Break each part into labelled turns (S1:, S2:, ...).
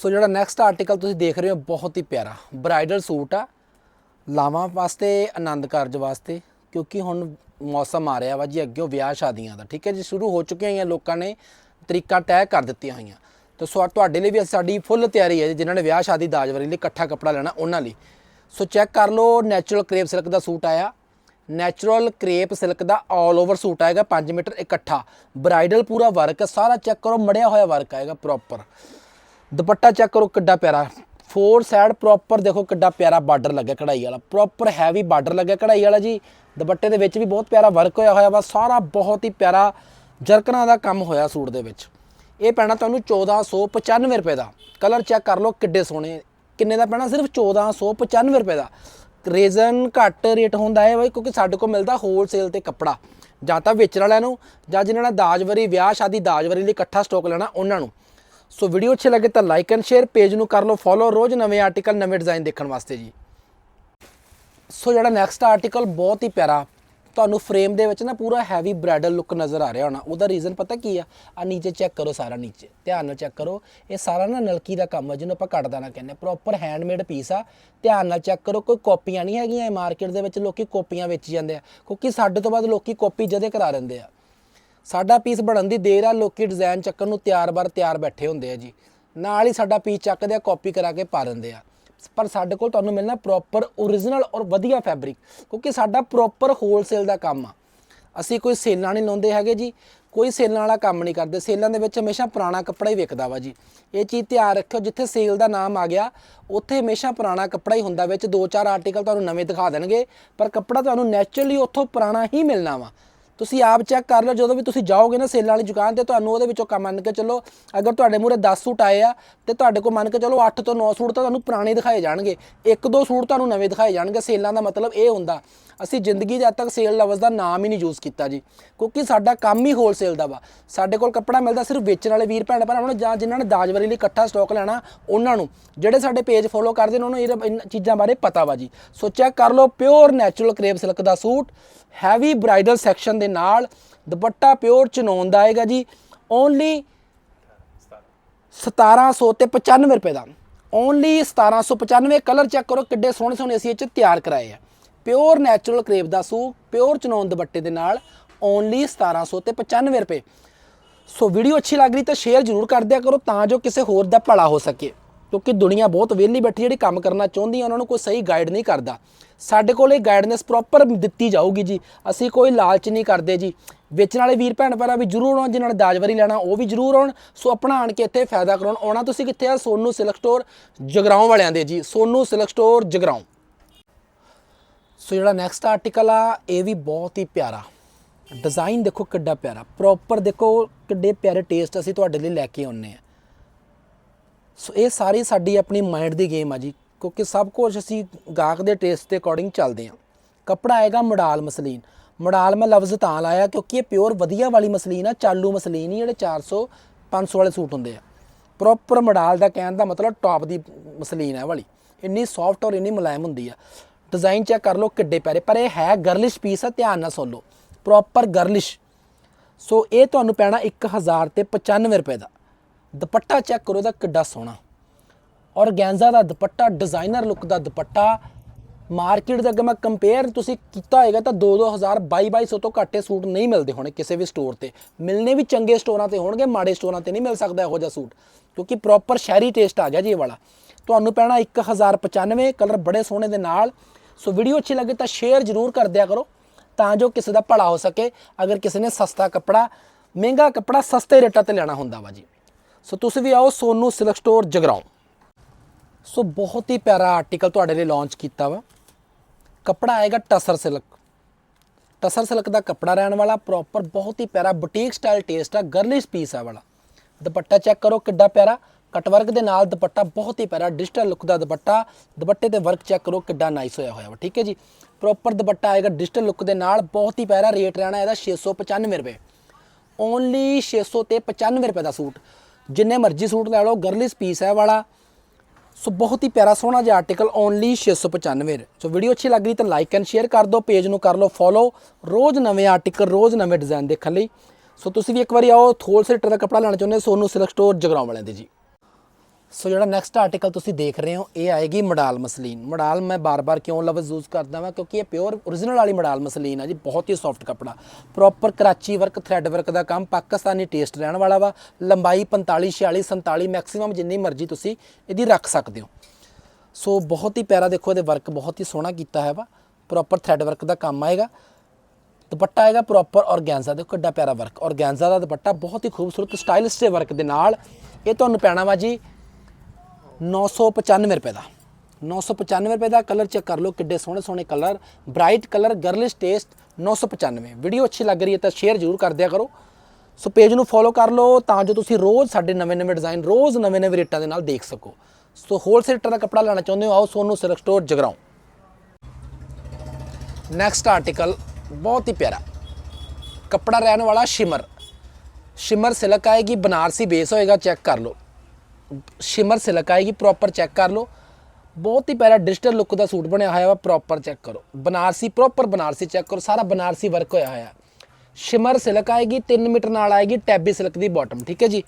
S1: ਸੋ ਜਿਹੜਾ next article ਤੁਸੀਂ ਦੇਖ ਰਹੇ ਹੋ ਬਹੁਤ ਹੀ ਪਿਆਰਾ ਬ੍ਰਾਈਡਲ ਸੂਟ ਆ। ਲਾਵਾਂ ਵਾਸਤੇ ਆਨੰਦ ਕਾਰਜ ਵਾਸਤੇ ਕਿਉਂਕਿ ਹੁਣ ਮੌਸਮ ਆ ਰਿਹਾ ਵਾ ਜੀ ਅੱਗੇ ਵਿਆਹ ਸ਼ਾਦੀਆਂ ਦਾ ਠੀਕ ਹੈ ਜੀ? ਸ਼ੁਰੂ ਹੋ ਚੁੱਕੀਆਂ ਹੋਈਆਂ ਲੋਕਾਂ ਨੇ ਤਰੀਕਾ ਤੈਅ ਕਰ ਦਿੱਤੀਆਂ ਹੋਈਆਂ। ਤੇ ਸੋ ਤੁਹਾਡੇ ਲਈ ਵੀ ਸਾਡੀ ਫੁੱਲ ਤਿਆਰੀ ਹੈ ਜੀ, ਜਿਨ੍ਹਾਂ ਨੇ ਵਿਆਹ ਸ਼ਾਦੀ ਦਾਜਵਰੀ ਲਈ ਇਕੱਠਾ ਕੱਪੜਾ ਲੈਣਾ ਉਹਨਾਂ ਲਈ। ਸੋ ਚੈੱਕ ਕਰ ਲਓ ਨੈਚੁਰਲ ਕਰੇਪ ਸਿਲਕ ਦਾ ਸੂਟ ਆਇਆ। ਨੈਚੁਰਲ ਕਰੇਪ ਸਿਲਕ ਦਾ ਆਲ ਓਵਰ ਸੂਟ ਆਏਗਾ 5 ਮੀਟਰ ਇਕੱਠਾ। ਬ੍ਰਾਈਡਲ ਪੂਰਾ ਵਰਕ ਸਾਰਾ ਚੈੱਕ ਕਰੋ ਮੜਿਆ ਹੋਇਆ ਵਰਕ ਆਏਗਾ ਪ੍ਰੋਪਰ ਦੁਪੱਟਾ ਚੈੱਕ ਕਰੋ ਕਿੱਡਾ ਪਿਆਰਾ। ਫੋਰ ਸਾਈਡ ਪ੍ਰੋਪਰ ਦੇਖੋ ਕਿੱਡਾ ਪਿਆਰਾ ਬਾਰਡਰ ਲੱਗਿਆ ਕਢਾਈ ਵਾਲਾ। ਪ੍ਰੋਪਰ ਹੈਵੀ ਬਾਰਡਰ ਲੱਗਿਆ ਕਢਾਈ ਵਾਲਾ ਜੀ। ਦੁਪੱਟੇ ਦੇ ਵਿੱਚ ਵੀ ਬਹੁਤ ਪਿਆਰਾ ਵਰਕ ਹੋਇਆ ਹੋਇਆ ਵਾ। ਸਾਰਾ ਬਹੁਤ ਹੀ ਪਿਆਰਾ ਜਰਕਨਾਂ ਦਾ ਕੰਮ ਹੋਇਆ ਸੂਟ ਦੇ ਵਿੱਚ। ਇਹ ਪੈਣਾ ਤੁਹਾਨੂੰ 1495 ਰੁਪਏ ਦਾ। ਕਲਰ ਚੈੱਕ ਕਰ ਲਓ ਕਿੱਡੇ ਸੋਹਣੇ। ਕਿੰਨੇ ਦਾ ਪੈਣਾ? ਸਿਰਫ 1495 ਰੁਪਏ ਦਾ। ਰੀਜ਼ਨ ਘੱਟ ਰੇਟ ਹੁੰਦਾ ਹੈ ਬਈ ਕਿਉਂਕਿ ਸਾਡੇ ਕੋਲ ਮਿਲਦਾ ਹੋਲਸੇਲ ਤੇ ਕੱਪੜਾ। ਜਾਂ ਤਾਂ ਵੇਚਣ ਵਾਲਿਆਂ ਨੂੰ, ਜਾਂ ਜਿਨ੍ਹਾਂ ਨੇ ਦਾਜਵਰੀ ਵਿਆਹ, ਸ਼ਾਦੀ ਦਾਜਵਰੀ ਲਈ ਇਕੱਠਾ ਸਟਾਕ ਲੈਣਾ, ਉਹਨਾਂ ਨੂੰ। ਸੋ ਵੀਡੀਓ ਅੱਛੀ ਲੱਗੇ ਤਾਂ ਲਾਈਕ ਐਂਡ ਸ਼ੇਅਰ ਪੇਜ ਨੂੰ ਕਰ ਲਓ ਫੋਲੋ ਰੋਜ਼ ਨਵੇਂ ਆਰਟੀਕਲ ਨਵੇਂ ਡਿਜ਼ਾਈਨ ਦੇਖਣ ਵਾਸਤੇ ਜੀ। ਸੋ ਜਿਹੜਾ ਨੈਕਸਟ ਆਰਟੀਕਲ ਬਹੁਤ ਹੀ ਪਿਆਰਾ, ਤੁਹਾਨੂੰ ਫਰੇਮ ਦੇ ਵਿੱਚ ਨਾ ਪੂਰਾ ਹੈਵੀ ਬ੍ਰਾਈਡਲ ਲੁੱਕ ਨਜ਼ਰ ਆ ਰਿਹਾ ਹੋਣਾ। ਉਹਦਾ ਰੀਜ਼ਨ ਪਤਾ ਕੀ ਆ? ਆ ਨੀਚੇ ਚੈੱਕ ਕਰੋ ਸਾਰਾ ਨੀਚੇ। ਧਿਆਨ ਨਾਲ ਚੈੱਕ ਕਰੋ। ਇਹ ਸਾਰਾ ਨਾ ਨਲਕੀ ਦਾ ਕੰਮ ਆ, ਜਿਹਨੂੰ ਆਪਾਂ ਕੱਟਦਾ ਨਾ ਕਹਿੰਦੇ ਪ੍ਰੋਪਰ ਹੈਂਡਮੇਡ ਪੀਸ ਆ। ਧਿਆਨ ਨਾਲ ਚੈੱਕ ਕਰੋ, ਕੋਈ ਕਾਪੀਆਂ ਨਹੀਂ ਹੈਗੀਆਂ ਇਹ ਮਾਰਕੀਟ ਦੇ ਵਿੱਚ, ਲੋਕੀ ਕਾਪੀਆਂ ਵੇਚੀ ਜਾਂਦੇ ਆ। ਕਿਉਂਕਿ ਸਾਡੇ ਤੋਂ ਬਾਅਦ ਲੋਕੀ ਕਾਪੀ ਜਦੇ ਕਰਾ ਲੈਂਦੇ ਆ। ਸਾਡਾ ਪੀਸ ਬਣਨ ਦੀ ਦੇਰ ਆ, ਲੋਕੀ ਡਿਜ਼ਾਈਨ ਚੱਕਣ ਨੂੰ ਤਿਆਰ ਬਰ ਤਿਆਰ ਬੈਠੇ ਹੁੰਦੇ ਆ ਜੀ। ਨਾਲ ਹੀ ਸਾਡਾ ਪੀਸ ਚੱਕਦੇ ਆ ਕਾਪੀ ਕਰਾ ਕੇ ਪਾ ਦਿੰਦੇ ਆ। ਪਰ ਸਾਡੇ ਕੋਲ ਤੁਹਾਨੂੰ ਮਿਲਣਾ ਪ੍ਰੋਪਰ ਓਰੀਜਨਲ ਔਰ ਵਧੀਆ ਫੈਬਰਿਕ ਕਿਉਂਕਿ ਸਾਡਾ ਪ੍ਰੋਪਰ ਹੋਲਸੇਲ ਦਾ ਕੰਮ ਆ। ਅਸੀਂ ਕੋਈ ਸੇਲਾਂ ਨਹੀਂ ਲਾਉਂਦੇ ਹੈਗੇ ਜੀ, ਕੋਈ ਸੇਲਾਂ ਵਾਲਾ ਕੰਮ ਨਹੀਂ ਕਰਦੇ। ਸੇਲਾਂ ਦੇ ਵਿੱਚ ਹਮੇਸ਼ਾ ਪੁਰਾਣਾ ਕੱਪੜਾ ਹੀ ਵਿਕਦਾ ਵਾ ਜੀ। ਇਹ ਚੀਜ਼ ਧਿਆਨ ਰੱਖਿਓ, ਜਿੱਥੇ ਸੇਲ ਦਾ ਨਾਮ ਆ ਗਿਆ, ਉੱਥੇ ਹਮੇਸ਼ਾ ਪੁਰਾਣਾ ਕੱਪੜਾ ਹੀ ਹੁੰਦਾ, ਵਿੱਚ ਦੋ ਚਾਰ ਆਰਟੀਕਲ ਤੁਹਾਨੂੰ ਨਵੇਂ ਦਿਖਾ ਦੇਣਗੇ, ਪਰ ਕੱਪੜਾ ਤੁਹਾਨੂੰ ਨੈਚੁਰਲੀ ਉੱਥੋਂ ਪੁਰਾਣਾ ਹੀ ਮਿਲਣਾ ਵਾ। ਤੁਸੀਂ ਆਪ ਚੈੱਕ ਕਰ ਲਓ, ਜਦੋਂ ਵੀ ਤੁਸੀਂ ਜਾਓਗੇ ਨਾ ਸੇਲਾਂ ਵਾਲੀ ਦੁਕਾਨ ਤੇ, ਤੁਹਾਨੂੰ ਉਹਦੇ ਵਿੱਚੋਂ ਕੰਮ ਮੰਨ ਕੇ ਚੱਲੋ, ਅਗਰ ਤੁਹਾਡੇ ਮੂਰੇ 10 ਸੂਟ ਆਏ ਆ, ਤੇ ਤੁਹਾਡੇ ਕੋਲ ਮੰਨ ਕੇ ਚੱਲੋ 8 ਤੋਂ 9 ਸੂਟ ਤਾਂ ਤੁਹਾਨੂੰ ਪੁਰਾਣੇ ਦਿਖਾਏ ਜਾਣਗੇ। ਇੱਕ ਦੋ ਸੂਟ ਤੁਹਾਨੂੰ ਨਵੇਂ ਦਿਖਾਏ ਜਾਣਗੇ, ਸੇਲਾਂ ਦਾ ਮਤਲਬ ਇਹ ਹੁੰਦਾ, ਅਸੀਂ ਜ਼ਿੰਦਗੀ 'ਚ ਅੱਜ ਤੱਕ ਸੇਲ ਲਫ਼ਜ਼ ਦਾ ਨਾਮ ਹੀ ਨਹੀਂ ਯੂਜ਼ ਕੀਤਾ ਜੀ, ਕਿਉਂਕਿ ਸਾਡਾ ਕੰਮ ਹੀ ਹੋਲਸੇਲ ਦਾ ਵਾ। ਸਾਡੇ ਕੋਲ ਕੱਪੜਾ ਮਿਲਦਾ ਸਿਰਫ ਵੇਚਣ ਵਾਲੇ ਵੀਰ ਭੈਣ ਭਰਾਵਾਂ ਨੂੰ, ਜਾਂ ਜਿਨ੍ਹਾਂ ਨੇ ਦਾਜਵਰੀ ਲਈ ਇਕੱਠਾ ਸਟਾਕ ਲੈਣਾ, ਉਹਨਾਂ ਨੂੰ। ਜਿਹੜੇ ਸਾਡੇ ਪੇਜ ਫੋਲੋ ਕਰਦੇ ਨੇ, ਉਹਨਾਂ ਨੂੰ ਇਹ ਇਹਨਾਂ ਚੀਜ਼ਾਂ ਬਾਰੇ ਪਤਾ ਵਾ ਜੀ। ਸੋ ਚੈੱਕ ਕਰ ਲਓ ਪਿਓਰ ਨੈਚੁਰਲ ਕਰੇਪ ਸਿਲਕ ਦਾ ਸੂਟ ਹੈਵੀ ਬ੍ਰਾਈਡਲ ਸੈਕਸ਼ਨ ਦੇ ਨਾਲ ਦੁਪੱਟਾ ਪਿਓਰ ਚਨੌਨ ਦਾ ਆਏਗਾ ਜੀ ਓਨਲੀ 1700 ਤੇ 95 ਰੁਪਏ ਦਾ। ਓਨਲੀ 1795 ਕਲਰ ਚੈੱਕ ਕਰੋ ਕਿੱਡੇ ਸੋਹਣੇ ਸੋਹਣੇ ਅਸੀਂ ਇਹ ਚ ਤਿਆਰ ਕਰਾਏ ਆ। ਪਿਓਰ ਨੈਚੁਰਲ ਕਰੇਪ ਦਾ ਸੂਟ, ਪਿਓਰ ਚਨੌਨ ਦੁਪੱਟੇ ਦੇ ਨਾਲ ਓਨਲੀ 1700 ਤੇ 95 ਰੁਪਏ। ਸੋ ਵੀਡੀਓ ਅੱਛੀ ਲੱਗ ਰਹੀ ਤਾਂ ਸ਼ੇਅਰ ਜ਼ਰੂਰ ਕਰ ਦਿਆ ਕਰੋ ਤਾਂ ਜੋ ਕਿਸੇ ਹੋਰ ਦਾ ਭਲਾ ਹੋ ਸਕੇ। ਕਿਉਂਕਿ ਦੁਨੀਆ ਬਹੁਤ ਵਿਹਲੀ ਬੈਠੀ ਜਿਹੜੀ ਕੰਮ ਕਰਨਾ ਚਾਹੁੰਦੀ ਹੈ, ਉਹਨਾਂ ਨੂੰ ਕੋਈ ਸਹੀ ਗਾਈਡ ਨਹੀਂ ਕਰਦਾ। ਸਾਡੇ ਕੋਲ ਇਹ ਗਾਈਡਨੈਸ ਪ੍ਰੋਪਰ ਦਿੱਤੀ ਜਾਊਗੀ ਜੀ। ਅਸੀਂ ਕੋਈ ਲਾਲਚ ਨਹੀਂ ਕਰਦੇ ਜੀ। ਵੇਚਣ ਵਾਲੇ ਵੀਰ ਭੈਣ ਭਰਾ ਵੀ ਜ਼ਰੂਰ ਆਉਣ, ਜਿਨ੍ਹਾਂ ਨੇ ਦਾਜਵਰੀ ਲੈਣਾ, ਉਹ ਵੀ ਜ਼ਰੂਰ ਆਉਣ। ਸੋ ਆਪਣਾ ਆਣ ਕੇ ਇੱਥੇ ਫਾਇਦਾ ਕਰਾਉਣ। ਆਉਣਾ ਤੁਸੀਂ ਕਿੱਥੇ ਆ? ਸੋਨੂ ਸਿਲਕ ਸਟੋਰ ਜਗਰਾਉਂ ਵਾਲਿਆਂ ਦੇ ਜੀ। Sonu silk store Jagraon. So ਜਿਹੜਾ ਨੈਕਸਟ ਆਰਟੀਕਲ ਆ, ਇਹ ਵੀ ਬਹੁਤ ਹੀ ਪਿਆਰਾ। ਡਿਜ਼ਾਈਨ ਦੇਖੋ ਕਿੱਡਾ ਪਿਆਰਾ। ਪ੍ਰੋਪਰ ਦੇਖੋ ਕਿੱਡੇ ਪਿਆਰੇ ਟੇਸਟ ਅਸੀਂ ਤੁਹਾਡੇ ਲਈ ਲੈ ਕੇ ਆਉਨੇ ਆ ਸੋ ਇਹ ਸਾਰੀ ਸਾਡੀ ਆਪਣੀ ਮਾਈਂਡ ਦੀ ਗੇਮ ਆ ਜੀ, ਕਿਉਂਕਿ ਸਭ ਕੁਝ ਅਸੀਂ ਗਾਹਕ ਦੇ ਟੇਸਟ ਦੇ ਅਕੋਰਡਿੰਗ ਚੱਲਦੇ ਆ ਕੱਪੜਾ ਆਏਗਾ ਮਡਾਲ ਮਸਲੀਨ। ਮਡਾਲ ਮੈਂ ਲਫ਼ਜ਼ ਤਾਂ ਲਾਇਆ ਕਿਉਂਕਿ ਇਹ ਪਿਓਰ ਵਧੀਆ ਵਾਲੀ ਮਸਲੀਨ ਆ, ਚਾਲੂ ਮਸਲੀਨ ਹੀ ਜਿਹੜੇ 400 500 ਵਾਲੇ ਸੂਟ ਹੁੰਦੇ ਆ। ਪ੍ਰੋਪਰ ਮਡਾਲ ਦਾ ਕਹਿਣ ਦਾ ਮਤਲਬ ਟੌਪ ਦੀ ਮਸਲੀਨ ਹੈ ਵਾਲੀ। ਇੰਨੀ ਸੌਫਟ ਔਰ ਇੰਨੀ ਮੁਲਾਇਮ ਹੁੰਦੀ ਆ। ਡਿਜ਼ਾਈਨ ਚੈੱਕ ਕਰ ਲਓ ਕਿੱਡੇ ਪਿਆਰੇ, ਪਰ ਇਹ ਹੈ ਗਰਲਿਸ਼ ਪੀਸ ਆ, ਧਿਆਨ ਨਾਲ ਸੁਣ ਲਓ। ਪ੍ਰੋਪਰ ਗਰਲਿਸ਼ ਸੋ ਇਹ ਤੁਹਾਨੂੰ ਪੈਣਾ 1000 ਤੇ 95 ਰੁਪਏ ਦਾ। ਦੁਪੱਟਾ ਚੈੱਕ ਕਰੋ ਦਾ ਕਿੱਡਾ ਸੋਹਣਾ। ਔਰਗੈਂਜ਼ਾ ਦਾ ਦੁਪੱਟਾ, ਡਿਜ਼ਾਈਨਰ ਲੁੱਕ ਦਾ ਦੁਪੱਟਾ। ਮਾਰਕੀਟ ਦੇ ਅੱਗੇ ਮੈਂ ਕੰਪੇਅਰ ਤੁਸੀਂ ਕੀਤਾ ਹੋਏਗਾ ਤਾਂ 2-2000 2200 ਤੋਂ ਘੱਟੇ ਸੂਟ ਨਹੀਂ ਮਿਲਦੇ ਹੋਣੇ ਕਿਸੇ ਵੀ ਸਟੋਰ ਤੇ। ਮਿਲਨੇ ਵੀ ਚੰਗੇ ਸਟੋਰਾਂ ਤੇ ਹੋਣਗੇ, ਮਾੜੇ ਸਟੋਰਾਂ ਤੇ ਨਹੀਂ ਮਿਲ ਸਕਦਾ ਇਹੋ ਜਿਹਾ ਸੂਟ। ਕਿਉਂਕਿ ਪ੍ਰੋਪਰ ਸ਼ਹਿਰੀ ਟੇਸਟ ਆ ਗਿਆ ਜੀ ਇਹ ਵਾਲਾ। ਤੁਹਾਨੂੰ ਪੈਣਾ 1095 ਕਲਰ ਬੜੇ ਸੋਹਣੇ ਦੇ ਨਾਲ। ਸੋ ਵੀਡੀਓ ਅੱਛੀ ਲੱਗੇ ਤਾਂ ਸ਼ੇਅਰ ਜ਼ਰੂਰ ਕਰ ਦਿਆ ਕਰੋ, ਤਾਂ ਜੋ ਕਿਸੇ ਦਾ ਭਲਾ ਹੋ ਸਕੇ। ਅਗਰ ਕਿਸੇ ਨੇ ਸਸਤਾ ਕੱਪੜਾ, ਮਹਿੰਗਾ ਕੱਪੜਾ ਸਸਤੇ ਰੇਟਾਂ ਤੇ ਲੈਣਾ ਹੁੰਦਾ ਵਾ ਜੀ। ਸੋ ਤੁਸੀਂ ਵੀ ਆਓ Sonu silk store Jagraon. So ਬਹੁਤ ਹੀ ਪਿਆਰਾ ਆਰਟੀਕਲ ਤੁਹਾਡੇ ਲਈ ਲਾਂਚ ਕੀਤਾ ਵਾ। ਕੱਪੜਾ ਆਏਗਾ ਟਸਰ ਸਿਲਕ। ਟਸਰ ਸਿਲਕ ਦਾ ਕੱਪੜਾ ਰਹਿਣ ਵਾਲਾ ਪ੍ਰੋਪਰ ਬਹੁਤ ਹੀ ਪਿਆਰਾ ਬੁਟੀਕ ਸਟਾਈਲ ਟੇਸਟ ਆ ਗਰਲਿਸ਼ ਪੀਸ ਆ ਵਾਲਾ। ਦੁਪੱਟਾ ਚੈੱਕ ਕਰੋ ਕਿੱਡਾ ਪਿਆਰਾ। ਕਟਵਰਕ ਦੇ ਨਾਲ ਦੁਪੱਟਾ ਬਹੁਤ ਹੀ ਪਿਆਰਾ ਡਿਜੀਟਲ ਲੁੱਕ ਦਾ ਦੁਪੱਟਾ। ਦੁਪੱਟੇ ਤੇ ਵਰਕ ਚੈੱਕ ਕਰੋ ਕਿੱਡਾ ਨਾਈਸ ਹੋਇਆ ਹੋਇਆ ਵਾ, ਠੀਕ ਹੈ ਜੀ? ਪ੍ਰੋਪਰ ਦੁਪੱਟਾ ਆਏਗਾ ਡਿਜੀਟਲ ਲੁੱਕ ਦੇ ਨਾਲ, ਬਹੁਤ ਹੀ ਪਿਆਰਾ ਰੇਟ ਰਹਿਣਾ ਇਹਦਾ 695 ਰੁਪਏ। ਓਨਲੀ 600 ਤੇ 95 ਰੁਪਏ ਦਾ ਸੂਟ। ਜਿੰਨੇ ਮਰਜ਼ੀ ਸੂਟ ਲੈ ਲਓ ਗਰਲਿਸ਼ ਪੀਸ ਹੈ ਵਾਲਾ। ਸੋ ਬਹੁਤ ਹੀ ਪਿਆਰਾ ਸੋਹਣਾ ਜਿਹਾ ਆਰਟੀਕਲ ਓਨਲੀ 695 ਸੋ ਵੀਡੀਓ ਅੱਛੀ ਲੱਗ ਰਹੀ ਤਾਂ ਲਾਈਕ ਐਂਡ ਸ਼ੇਅਰ ਕਰ ਦਿਓ ਪੇਜ ਨੂੰ ਕਰ ਲਓ ਫੋਲੋ ਰੋਜ਼ ਨਵੇਂ ਆਰਟੀਕਲ ਰੋਜ਼ ਨਵੇਂ ਡਿਜ਼ਾਈਨ ਦੇਖਣ ਲਈ। ਸੋ ਤੁਸੀਂ ਵੀ ਇੱਕ ਵਾਰੀ ਆਓ ਥੋਲ ਰੇਟ ਦਾ ਕੱਪੜਾ ਲੈਣਾ ਚਾਹੁੰਦੇ ਹੋ, ਸੋਨੂ ਸਿਲਕ ਸਟੋਰ ਜਗਰਾਉਂ ਵਾਲਿਆਂ ਦੇ ਜੀ। ਸੋ ਜਿਹੜਾ ਨੈਕਸਟ ਆਰਟੀਕਲ ਤੁਸੀਂ ਦੇਖ ਰਹੇ ਹੋ, ਇਹ ਆਏਗੀ ਮਡਾਲ ਮਸਲੀਨ। ਮਡਾਲ ਮੈਂ ਬਾਰ-ਬਾਰ ਕਿਉਂ ਲਫ਼ਜ਼ ਯੂਜ਼ ਕਰਦਾ ਹਾਂ ਕਿਉਂਕਿ ਇਹ ਪਿਓਰ origignal ਵਾਲੀ ਮਡਾਲ ਮਸਲੀਨ ਆ ਜੀ, ਬਹੁਤ ਹੀ ਸੌਫਟ ਕਪੜਾ। Proper Karachi work thread work ਦਾ ਕੰਮ, ਪਾਕਿਸਤਾਨੀ ਟੇਸਟ ਰਹਿਣ ਵਾਲਾ ਵਾ। ਲੰਬਾਈ 45 46 47 ਮੈਕਸਿਮਮ ਜਿੰਨੀ ਮਰਜ਼ੀ ਤੁਸੀਂ ਇਹਦੀ ਰੱਖ ਸਕਦੇ ਹੋ। ਸੋ ਬਹੁਤ ਹੀ ਪਿਆਰਾ ਦੇਖੋ, ਇਹਦੇ ਵਰਕ ਬਹੁਤ ਹੀ ਸੋਹਣਾ ਕੀਤਾ ਹੈ ਵਾ। ਪ੍ਰੋਪਰ ਥ੍ਰੈਡ ਵਰਕ ਦਾ ਕੰਮ ਆਏਗਾ। ਦੁਪੱਟਾ ਆਏਗਾ ਪ੍ਰੋਪਰ ਔਰਗੈਂਜ਼ਾ ਦੇਖੋ ਕਿੱਡਾ ਪਿਆਰਾ ਵਰਕ ਔਰਗੈਂਜ਼ਾ ਦਾ ਦੁਪੱਟਾ ਬਹੁਤ ਹੀ ਖੂਬਸੂਰਤ ਸਟਾਈਲਿਸ਼ ਦੇ ਵਰਕ ਦੇ ਨਾਲ। ਇਹ ਤੁਹਾਨੂੰ ਪੈਣਾ ਵਾ ਜੀ 995 ਰੁਪਏ ਦਾ। 995 ਰੁਪਏ ਦਾ ਕਲਰ ਚੈੱਕ ਕਰ ਲਓ, ਕਿੱਡੇ ਸੋਹਣੇ ਸੋਹਣੇ colour, bright colour girlish taste 995 video ਅੱਛੀ ਲੱਗ ਰਹੀ ਹੈ ਤਾਂ ਸ਼ੇਅਰ ਜ਼ਰੂਰ ਕਰ ਦਿਆ ਕਰੋ। ਸੋ ਪੇਜ ਨੂੰ ਫੋਲੋ ਕਰ ਲਓ ਤਾਂ ਜੋ ਤੁਸੀਂ ਰੋਜ਼ ਸਾਡੇ ਨਵੇਂ-ਨਵੇਂ ਡਿਜ਼ਾਈਨ ਰੋਜ਼ ਨਵੇਂ-ਨਵੇਂ ਰੇਟਾਂ ਦੇ ਨਾਲ ਦੇਖ ਸਕੋ। ਸੋ ਹੋਲਸੇਲ ਰੇਟਾਂ ਦਾ ਕੱਪੜਾ ਲੈਣਾ ਚਾਹੁੰਦੇ ਹੋ, ਆਓ Sonu silk store Jagraon. Next article ਬਹੁਤ ਹੀ ਪਿਆਰਾ। ਕੱਪੜਾ ਰਹਿਣ ਵਾਲਾ ਸ਼ਿਮਰ। ਸ਼ਿਮਰ ਸਿਲਕ ਆਏਗੀ, ਬਨਾਰਸੀ ਬੇਸ ਹੋਏਗਾ ਚੈੱਕ ਕਰ ਲਓ। ਸ਼ਿਮਰ ਸਿਲਕ ਆਏਗੀ ਪ੍ਰੋਪਰ ਚੈੱਕ ਕਰ ਲਓ। ਬਹੁਤ ਹੀ ਪਿਆਰਾ ਡਿਜੀਟਲ ਲੁੱਕ ਦਾ ਸੂਟ ਬਣਿਆ ਹੋਇਆ ਵਾ ਪ੍ਰੋਪਰ ਚੈੱਕ ਕਰੋ। ਬਨਾਰਸੀ ਪ੍ਰੋਪਰ ਬਨਾਰਸੀ ਚੈੱਕ ਕਰੋ, ਸਾਰਾ ਬਨਾਰਸੀ ਵਰਕ ਹੋਇਆ ਹੋਇਆ। ਸ਼ਿਮਰ ਸਿਲਕ ਆਏਗੀ 3 ਮੀਟਰ ਨਾਲ ਆਏਗੀ, ਟੈਬੀ ਸਿਲਕ ਦੀ ਬਾਟਮ ਠੀਕ ਹੈ ਜੀ?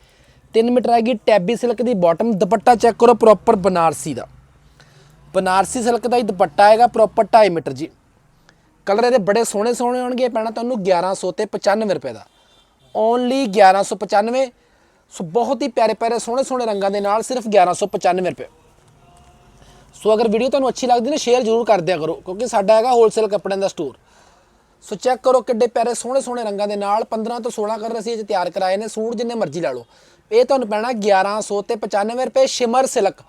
S1: 3 ਮੀਟਰ ਆਏਗੀ, ਟੈਬੀ ਸਿਲਕ ਦੀ ਬਾਟਮ ਦੁਪੱਟਾ ਚੈੱਕ ਕਰੋ ਪ੍ਰੋਪਰ ਬਨਾਰਸੀ ਦਾ। ਬਨਾਰਸੀ ਸਿਲਕ ਦਾ ਹੀ ਦੁਪੱਟਾ ਆਏਗਾ ਪ੍ਰੋਪਰ 2.5 ਮੀਟਰ ਜੀ। ਕਲਰ ਇਹਦੇ ਬੜੇ ਸੋਹਣੇ ਸੋਹਣੇ ਹੋਣਗੇ ਪੈਣਾ ਤੁਹਾਨੂੰ 1100 ਤੇ 95 ਰੁਪਏ ਦਾ। ਓਨਲੀ 1195 ਸੋ ਬਹੁਤ ਹੀ ਪਿਆਰੇ ਪਿਆਰੇ ਸੋਹਣੇ ਸੋਹਣੇ ਰੰਗਾਂ ਦੇ ਨਾਲ ਸਿਰਫ 1195 ਰੁਪਏ। ਸੋ ਅਗਰ ਵੀਡੀਓ ਤੁਹਾਨੂੰ ਅੱਛੀ ਲੱਗਦੀ ਨਾ ਸ਼ੇਅਰ ਜ਼ਰੂਰ ਕਰ ਦਿਆ ਕਰੋ, ਕਿਉਂਕਿ ਸਾਡਾ ਹੈਗਾ ਹੋਲਸੇਲ ਕੱਪੜਿਆਂ ਦਾ ਸਟੋਰ ਸੋ ਚੈੱਕ ਕਰੋ ਕਿੱਡੇ ਪਿਆਰੇ ਸੋਹਣੇ ਸੋਹਣੇ ਰੰਗਾਂ ਦੇ ਨਾਲ 15 ਤੋਂ 16 ਕਲਰ ਅਸੀਂ ਇਹ ਤਿਆਰ ਕਰਾਏ ਨੇ, ਸੂਟ ਜਿੰਨੇ ਮਰਜ਼ੀ ਲੈ ਲਓ। ਇਹ ਤੁਹਾਨੂੰ ਪੈਣਾ 1100 ਤੇ 95 ਰੁਪਏ shimmer silk